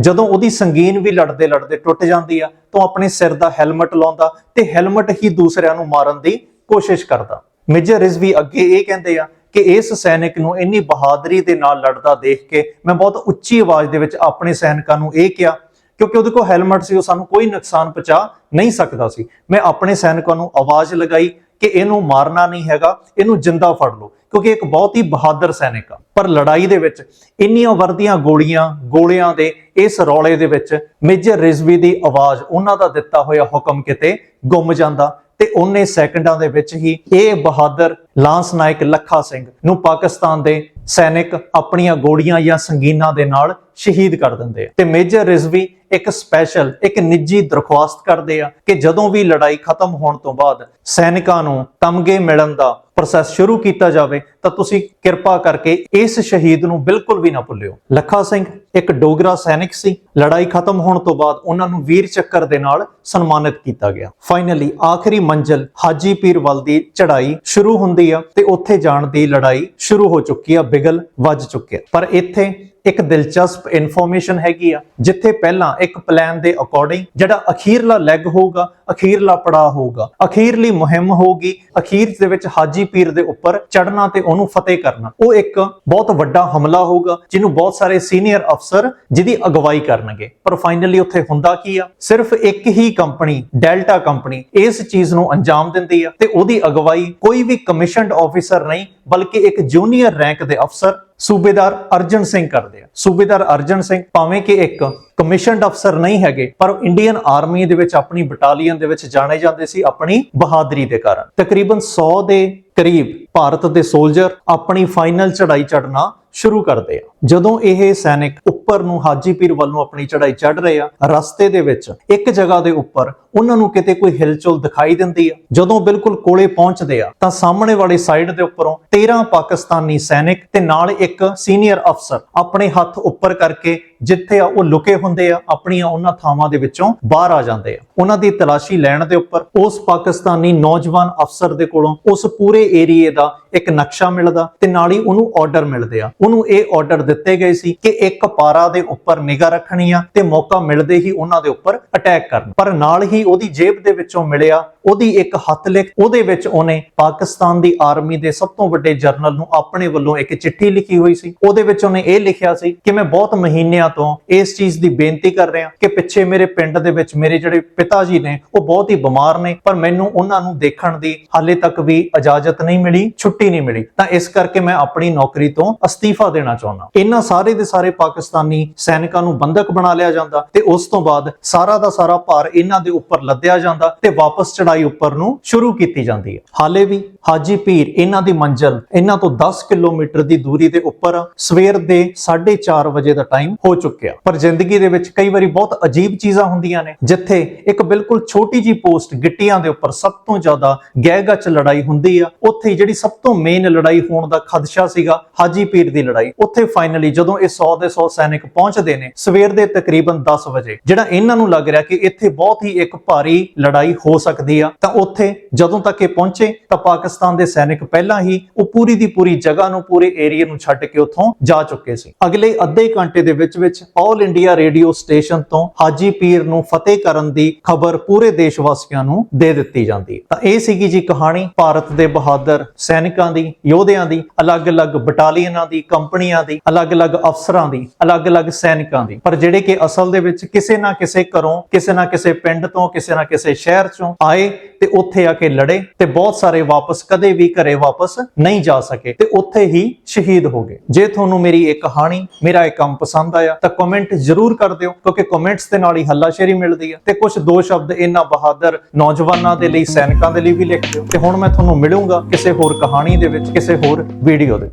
ਜਦੋਂ ਉਹਦੀ ਸੰਗੀਨ ਵੀ ਲੜਦੇ ਲੜਦੇ ਟੁੱਟ ਜਾਂਦੀ ਆ, ਤਾਂ ਉਹ ਆਪਣੇ ਸਿਰ ਦਾ ਹੈਲਮਟ ਲਾਉਂਦਾ ਤੇ ਹੈਲਮਟ ਹੀ ਦੂਸਰਿਆਂ ਨੂੰ ਮਾਰਨ ਦੀ ਕੋਸ਼ਿਸ਼ ਕਰਦਾ। ਮੇਜਰ ਰਿਜ਼ਵੀ ਅੱਗੇ ਇਹ ਕਹਿੰਦੇ ਆ ਕਿ ਇਸ ਸੈਨਿਕ ਨੂੰ ਇੰਨੀ ਬਹਾਦਰੀ ਦੇ ਨਾਲ ਲੜਦਾ ਦੇਖ ਕੇ ਮੈਂ ਬਹੁਤ ਉੱਚੀ ਆਵਾਜ਼ ਦੇ ਵਿੱਚ ਆਪਣੇ ਸੈਨਿਕਾਂ ਨੂੰ ਇਹ ਕਿਹਾ, ਕਿਉਂਕਿ ਉਹਦੇ ਕੋਲ ਹੈਲਮਟ ਸੀ, ਉਹ ਸਾਨੂੰ ਕੋਈ ਨੁਕਸਾਨ ਪਹੁੰਚਾ ਨਹੀਂ ਸਕਦਾ ਸੀ। ਮੈਂ ਆਪਣੇ ਸੈਨਿਕਾਂ ਨੂੰ ਆਵਾਜ਼ ਲਗਾਈ ਕਿ ਇਹਨੂੰ ਮਾਰਨਾ ਨਹੀਂ ਹੈਗਾ, ਇਹਨੂੰ ਜਿੰਦਾ ਫੜ ਲਓ। ਕਿਉਂਕਿ ਇੱਕ ਬਹੁਤ ਹੀ ਬਹਾਦਰ ਸੈਨਿਕ ਆ। ਪਰ ਲੜਾਈ ਦੇ ਵਿੱਚ ਇੰਨੀਆਂ ਵਰਦੀਆਂ ਗੋਲੀਆਂ, ਗੋਲਿਆਂ ਦੇ ਇਸ ਰੌਲੇ ਦੇ ਵਿੱਚ ਮੇਜਰ ਰਿਜ਼ਵੀ ਦੀ ਆਵਾਜ਼, ਉਹਨਾਂ ਦਾ ਦਿੱਤਾ ਹੋਇਆ ਹੁਕਮ ਕਿਤੇ ਗੁੰਮ ਜਾਂਦਾ ਤੇ ਉਹਨੇ ਸੈਕਿੰਡਾਂ ਦੇ ਵਿੱਚ ਹੀ ਇਹ ਬਹਾਦਰ ਲਾਂਸ ਨਾਇਕ ਲੱਖਾ ਸਿੰਘ ਨੂੰ ਪਾਕਿਸਤਾਨ ਦੇ ਸੈਨਿਕ ਆਪਣੀਆਂ ਗੋਲੀਆਂ ਜਾਂ ਸੰਗੀਨਾਂ ਦੇ ਨਾਲ ਸ਼ਹੀਦ ਕਰ ਦਿੰਦੇ ਆ। ਤੇ ਮੇਜਰ ਰਿਜ਼ਵੀ ਇੱਕ ਸਪੈਸ਼ਲ ਇੱਕ ਨਿੱਜੀ ਦਰਖਾਸਤ ਕਰਦੇ ਆ ਕਿ ਜਦੋਂ ਵੀ ਲੜਾਈ ਖਤਮ ਹੋਣ ਤੋਂ ਬਾਅਦ ਸੈਨਿਕਾਂ ਨੂੰ ਤਮਗੇ ਮਿਲਣ ਦਾ ਪ੍ਰੋਸੈਸ ਸ਼ੁਰੂ ਕੀਤਾ ਜਾਵੇ, ਤਾਂ ਤੁਸੀਂ ਕਿਰਪਾ ਕਰਕੇ ਇਸ ਸ਼ਹੀਦ ਨੂੰ ਬਿਲਕੁਲ ਵੀ ਨਾ ਭੁੱਲਿਓ। ਲੱਖਾ ਸਿੰਘ ਇੱਕ ਡੋਗਰਾ ਸੈਨਿਕ ਸੀ। ਲੜਾਈ ਖਤਮ ਹੋਣ ਤੋਂ ਬਾਅਦ ਉਹਨਾਂ ਨੂੰ ਵੀਰ ਚੱਕਰ ਦੇ ਨਾਲ ਸਨਮਾਨਿਤ ਕੀਤਾ ਗਿਆ। ਫਾਈਨਲੀ ਆਖਰੀ ਮੰਜ਼ਲ ਹਾਜੀ ਪੀਰ ਵੱਲ ਦੀ ਚੜ੍ਹਾਈ ਸ਼ੁਰੂ ਹੁੰਦੀ ਆ ਤੇ ਉੱਥੇ ਜਾਣ ਦੀ ਲੜਾਈ ਸ਼ੁਰੂ ਹੋ ਚੁੱਕੀ ਆ, ਬਿਗਲ ਵੱਜ ਚੁੱਕਿਆ। ਪਰ ਇੱਥੇ ਇੱਕ ਦਿਲਚਸਪ ਇਨਫੋਰਮੇਸ਼ਨ ਹੈਗੀ ਆ, ਜਿੱਥੇ ਪਹਿਲਾਂ ਇੱਕ ਪਲਾਨ ਦੇ ਅਕੋਰਡਿੰਗ ਜਿਹੜਾ ਅਖੀਰਲਾ ਲੈਗ ਹੋਊਗਾ ਅਖੀਰਲਾ ਪੜਾਅ ਹੋਊਗਾ। ਅਖੀਰਲੀ ਮੁਹਿੰਮ ਹੋਊਗੀ। ਅਖੀਰ ਦੇ ਵਿੱਚ ਹਾਜੀ ਪੀਰ ਦੇ ਉੱਪਰ ਚੜਨਾ ਤੇ ਉਹਨੂੰ ਫਤਿਹ ਕਰਨਾ। ਉਹ ਇੱਕ ਬਹੁਤ ਵੱਡਾ ਹਮਲਾ ਹੋਊਗਾ, ਜਿਹਨੂੰ ਬਹੁਤ ਸਾਰੇ ਸੀਨੀਅਰ ਅਫਸਰ ਜਿਹਦੀ ਅਗਵਾਈ ਕਰਨਗੇ। ਪਰ ਫਾਈਨਲੀ ਉੱਥੇ ਹੁੰਦਾ ਕੀ ਆ? ਸਿਰਫ ਇੱਕ ਹੀ ਕੰਪਨੀ, ਡੈਲਟਾ ਕੰਪਨੀ, ਇਸ ਚੀਜ਼ ਨੂੰ ਅੰਜਾਮ ਦਿੰਦੀ ਆ ਤੇ ਉਹਦੀ ਅਗਵਾਈ ਕੋਈ ਵੀ ਕਮਿਸ਼ਨਡ ਆਫੀਸਰ ਨਹੀਂ, ਬਲਕਿ ਇੱਕ ਜੂਨੀਅਰ ਰੈਂਕ ਦੇ ਅਫਸਰ ਸੂਬੇਦਾਰ ਅਰਜਨ ਸਿੰਘ ਕਰਦੇ ਆ। ਸੂਬੇਦਾਰ ਅਰਜਨ ਸਿੰਘ, ਭਾਵੇਂ ਕਿ ਇੱਕ ਕਮਿਸ਼ਨਡ ਅਫਸਰ ਨਹੀਂ ਹੈਗੇ, ਪਰ ਇੰਡੀਅਨ ਆਰਮੀ ਦੇ ਵਿੱਚ ਆਪਣੀ ਬਟਾਲੀਅਨ ਦੇ ਵਿੱਚ ਜਾਣੇ ਜਾਂਦੇ ਸੀ ਆਪਣੀ ਬਹਾਦਰੀ ਦੇ ਕਾਰਨ। ਤਕਰੀਬਨ 100 ਦੇ ਕਰੀਬ ਭਾਰਤ ਦੇ ਸੋਲਜਰ ਆਪਣੀ ਫਾਈਨਲ ਚੜਾਈ ਚੜਨਾ ਸ਼ੁਰੂ ਕਰਦੇ ਆ। ਜਦੋਂ ਇਹ ਸੈਨਿਕ ਉੱਪਰ ਨੂੰ ਹਾਜੀ ਪੀਰ ਵੱਲੋਂ ਆਪਣੀ ਚੜ੍ਹਾਈ ਚੜ੍ਹ ਰਹੇ ਆ, ਰਸਤੇ ਦੇ ਵਿੱਚ, ਇੱਕ ਜਗ੍ਹਾ ਦੇ ਉੱਪਰ, ਉਹਨਾਂ ਨੂੰ ਕਿਤੇ ਕੋਈ ਹਿਲਚੁਲ ਦਿਖਾਈ ਦਿੰਦੀ ਆ। ਜਦੋਂ ਬਿਲਕੁਲ ਕੋਲੇ ਪਹੁੰਚਦੇ ਆ, ਤਾਂ ਸਾਹਮਣੇ ਵਾਲੀ ਸਾਈਡ ਦੇ ਉੱਪਰੋਂ 13 ਪਾਕਿਸਤਾਨੀ ਸੈਨਿਕ ਤੇ ਨਾਲ ਇੱਕ ਸੀਨੀਅਰ ਅਫਸਰ ਆਪਣੇ ਹੱਥ ਉੱਪਰ ਕਰਕੇ ਜਿੱਥੇ ਆ ਉਹ ਲੁਕੇ ਹੁੰਦੇ ਆ, ਆਪਣੀਆਂ ਉਹਨਾਂ ਥਾਵਾਂ ਦੇ ਵਿੱਚੋਂ ਬਾਹਰ ਆ ਜਾਂਦੇ ਆ। ਉਹਨਾਂ ਦੀ ਤਲਾਸ਼ੀ ਲੈਣ ਦੇ ਉੱਪਰ ਉਸ ਪਾਕਿਸਤਾਨੀ ਨੌਜਵਾਨ ਅਫਸਰ ਦੇ ਕੋਲੋਂ ਉਸ ਪੂਰੇ ਏਰੀਏ ਦਾ ਇੱਕ ਨਕਸ਼ਾ ਮਿਲਦਾ ਤੇ ਨਾਲ ਹੀ ਉਹਨੂੰ ਆਰਡਰ ਮਿਲਦੇ ਆ। ਉਹਨੂੰ ਇਹ ਆਰਡਰ ਦਿੱਤੇ ਗਏ ਸੀ ਕਿ ਇੱਕ ਪਾਰਾ ਦੇ ਉੱਪਰ ਨਿਗਾਹ ਰੱਖਣੀ ਆ ਤੇ ਮੌਕਾ ਮਿਲਦੇ ਹੀ ਉਹਨਾਂ ਦੇ ਉੱਪਰ ਅਟੈਕ ਕਰਨ। ਪਰ ਨਾਲ ਹੀ ਉਹਦੀ ਜੇਬ ਦੇ ਵਿੱਚੋਂ ਮਿਲਿਆ, ਉਹਦੀ ਇੱਕ ਹੱਥ ਲਿਖ, ਉਹਦੇ ਵਿੱਚ ਉਹਨੇ ਪਾਕਿਸਤਾਨ ਦੀ ਆਰਮੀ ਦੇ ਸਭ ਤੋਂ ਵੱਡੇ ਜਰਨਲ ਨੂੰ ਆਪਣੇ ਵੱਲੋਂ ਇੱਕ ਚਿੱਠੀ ਲਿਖੀ ਹੋਈ ਸੀ। ਉਹਦੇ ਵਿੱਚ ਉਹਨੇ ਇਹ ਲਿਖਿਆ ਸੀ ਕਿ ਮੈਂ ਬਹੁਤ ਮਹੀਨਿਆਂ ਤੋਂ ਇਸ ਚੀਜ਼ ਦੀ ਬੇਨਤੀ ਕਰ ਰਿਹਾ ਕਿ ਪਿੱਛੇ ਮੇਰੇ ਪਿੰਡ ਦੇ ਵਿੱਚ ਮੇਰੇ ਜਿਹੜੇ ਪਿਤਾ ਜੀ ਨੇ, ਉਹ ਬਹੁਤ ਹੀ ਬਿਮਾਰ ਨੇ, ਪਰ ਮੈਨੂੰ ਉਹਨਾਂ ਨੂੰ ਦੇਖਣ ਦੀ ਹਾਲੇ ਤੱਕ ਵੀ ਇਜਾਜ਼ਤ ਨਹੀਂ ਮਿਲੀ। ਛੁੱਟੀ ਨਹੀਂ ਮਿਲੀ। ਤਾਂ ਇਸ ਕਰਕੇ ਮੈਂ ਆਪਣੀ ਨੌਕਰੀ ਤੋਂ ਅਸਤੀਫਾ ਦੇਣਾ ਚਾਹੁੰਦਾ। ਇਹਨਾਂ ਸਾਰੇ ਦੇ ਸਾਰੇ ਪਾਕਿਸਤਾਨੀ ਸੈਨਿਕਾਂ ਨੂੰ ਬੰਦਕ ਬਣਾ ਲਿਆ ਜਾਂਦਾ ਤੇ ਉਸ ਤੋਂ ਬਾਅਦ ਸਾਰਾ ਦਾ ਸਾਰਾ ਭਾਰ ਇਹਨਾਂ ਦੇ ਉੱਪਰ ਲੱਦਿਆ ਜਾਂਦਾ ਤੇ ਵਾਪਸ ਚੜਾਈ ਉੱਪਰ ਨੂੰ ਸ਼ੁਰੂ ਕੀਤੀ ਜਾਂਦੀ ਹੈ। ਹਾਲੇ ਵੀ ਹਾਜੀ ਪੀਰ ਇਹਨਾਂ ਦੀ ਮੰਜ਼ਲ ਇਹਨਾਂ ਤੋਂ 10 ਕਿਲੋਮੀਟਰ ਦੀ ਦੂਰੀ ਦੇ ਉੱਪਰ ਆ। ਸਵੇਰ ਦੇ 4:30 ਵਜੇ ਦਾ ਟਾਈਮ ਹੋ ਚੁੱਕਿਆ। ਪਰ ਜ਼ਿੰਦਗੀ ਦੇ ਵਿੱਚ ਕਈ ਵਾਰੀ ਬਹੁਤ ਅਜੀਬ ਚੀਜ਼ਾਂ ਹੁੰਦੀਆਂ ਨੇ, ਜਿੱਥੇ ਇੱਕ ਬਿਲਕੁਲ ਛੋਟੀ ਜੀ ਪੋਸਟ ਗਿੱਟੀਆਂ ਦੇ ਉੱਪਰ ਸਭ ਤੋਂ ਜ਼ਿਆਦਾ ਗਹਿ-ਗੱਚ ਲੜਾਈ ਹੁੰਦੀ ਆ, ਉੱਥੇ ਜਿਹੜੀ ਸਭ ਤੋਂ ਮੇਨ ਲੜਾਈ ਹੋਣ ਦਾ ਖਦਸ਼ਾ ਸੀਗਾ ਹਾਜੀ ਪੀਰ ਦੀ ਲੜਾਈ। ਉੱਥੇ ਫਾਈਨਲੀ ਜਦੋਂ ਇਹ 100 ਦੇ 100 ਸੈਨਿਕ ਪਹੁੰਚਦੇ ਨੇ, ਸਵੇਰ ਦੇ ਤਕਰੀਬਨ 10 ਵਜੇ, ਜਿਹੜਾ ਇਹਨਾਂ ਨੂੰ ਲੱਗ ਰਿਹਾ ਕਿ ਇੱਥੇ ਬਹੁਤ ਹੀ ਇੱਕ ਭਾਰੀ ਲੜਾਈ ਹੋ ਸਕਦੀ ਆ, ਤਾਂ ਉੱਥੇ ਜਦੋਂ ਤੱਕ ਇਹ ਪਹੁੰਚੇ, ਤਾਂ ਪਾਕਿਸਤਾਨ ਦੇ ਸੈਨਿਕ ਪਹਿਲਾਂ ਹੀ ਉਹ ਪੂਰੀ ਦੀ ਪੂਰੀ ਜਗ੍ਹਾ ਨੂੰ, ਪੂਰੇ ਏਰੀਆ ਨੂੰ ਛੱਡ ਕੇ ਉੱਥੋਂ ਜਾ ਚੁੱਕੇ ਸੀ। ਅਗਲੇ ਅੱਧੇ ਘੰਟੇ ਦੇ ਵਿੱਚ ਵਿੱਚ ਆਲ ਇੰਡੀਆ ਰੇਡੀਓ ਸਟੇਸ਼ਨ ਤੋਂ ਹਾਜੀ ਪੀਰ ਨੂੰ ਫਤਿਹ ਕਰਨ ਦੀ ਖਬਰ ਪੂਰੇ ਦੇਸ਼ ਵਾਸੀਆਂ ਨੂੰ ਦੇ ਦਿੱਤੀ ਜਾਂਦੀ। ਹੈ ਤਾਂ ਇਹ ਸੀਗੀ ਜੀ ਕਹਾਣੀ ਭਾਰਤ ਦੇ ਬਹਾਦਰ ਸੈਨਿਕਾਂ ਦੀ, ਯੋਧਿਆਂ ਦੀ, ਅਲੱਗ-ਅਲੱਗ ਬਟਾਲੀਅਨਾਂ ਦੀ, ਕੰਪਨੀਆਂ ਦੀ, ਅਲੱਗ-ਅਲੱਗ ਅਫਸਰਾਂ ਦੀ, ਅਲੱਗ-ਅਲੱਗ ਸੈਨਿਕਾਂ ਦੀ। ਪਰ ਜਿਹੜੇ ਕਿ ਅਸਲ ਦੇ ਵਿੱਚ ਕਿਸੇ ਨਾ ਕਿਸੇ ਘਰੋਂ, ਕਿਸੇ ਨਾ ਕਿਸੇ ਪਿੰਡ ਤੋਂ, ਕਿਸੇ ਨਾ ਕਿਸੇ ਸ਼ਹਿਰ ਚੋਂ ਆਏ ਤੇ ਉੱਥੇ ਆ ਕੇ ਲੜੇ ਤੇ ਬਹੁਤ ਸਾਰੇ ਵਾਪਸ ਕਦੇ ਵੀ ਘਰੇ ਵਾਪਸ ਨਹੀਂ ਜਾ ਸਕੇ ਤੇ ਉੱਥੇ ਹੀ ਸ਼ਹੀਦ ਹੋ ਗਏ। ਜੇ ਤੁਹਾਨੂੰ ਮੇਰੀ ਇਹ ਕਹਾਣੀ, ਮੇਰਾ ਇਹ ਕੰਮ ਪਸੰਦ ਆਇਆ ਤਾਂ ਕਮੈਂਟ ਜ਼ਰੂਰ ਕਰ ਦਿਓ ਕਿਉਂਕਿ ਕਮੈਂਟਸ ਦੇ ਨਾਲ ਹੀ ਹੱਲਾਸ਼ੇਰੀ ਮਿਲਦੀ ਹੈ ਤੇ ਕੁਝ ਦੋ ਸ਼ਬਦ ਇਹਨਾਂ ਬਹਾਦਰ ਨੌਜਵਾਨਾਂ ਦੇ ਲਈ, ਸੈਨਿਕਾਂ ਦੇ ਲਈ ਵੀ ਲਿਖ ਦਿਓ ਤੇ ਹੁਣ ਮੈਂ ਤੁਹਾਨੂੰ ਮਿਲੂੰਗਾ ਕਿਸੇ ਹੋਰ ਕਹਾਣੀ ਦੇ ਵਿੱਚ ਕਿਸੇ ਹੋਰ ਵੀਡੀਓ ਦੇ।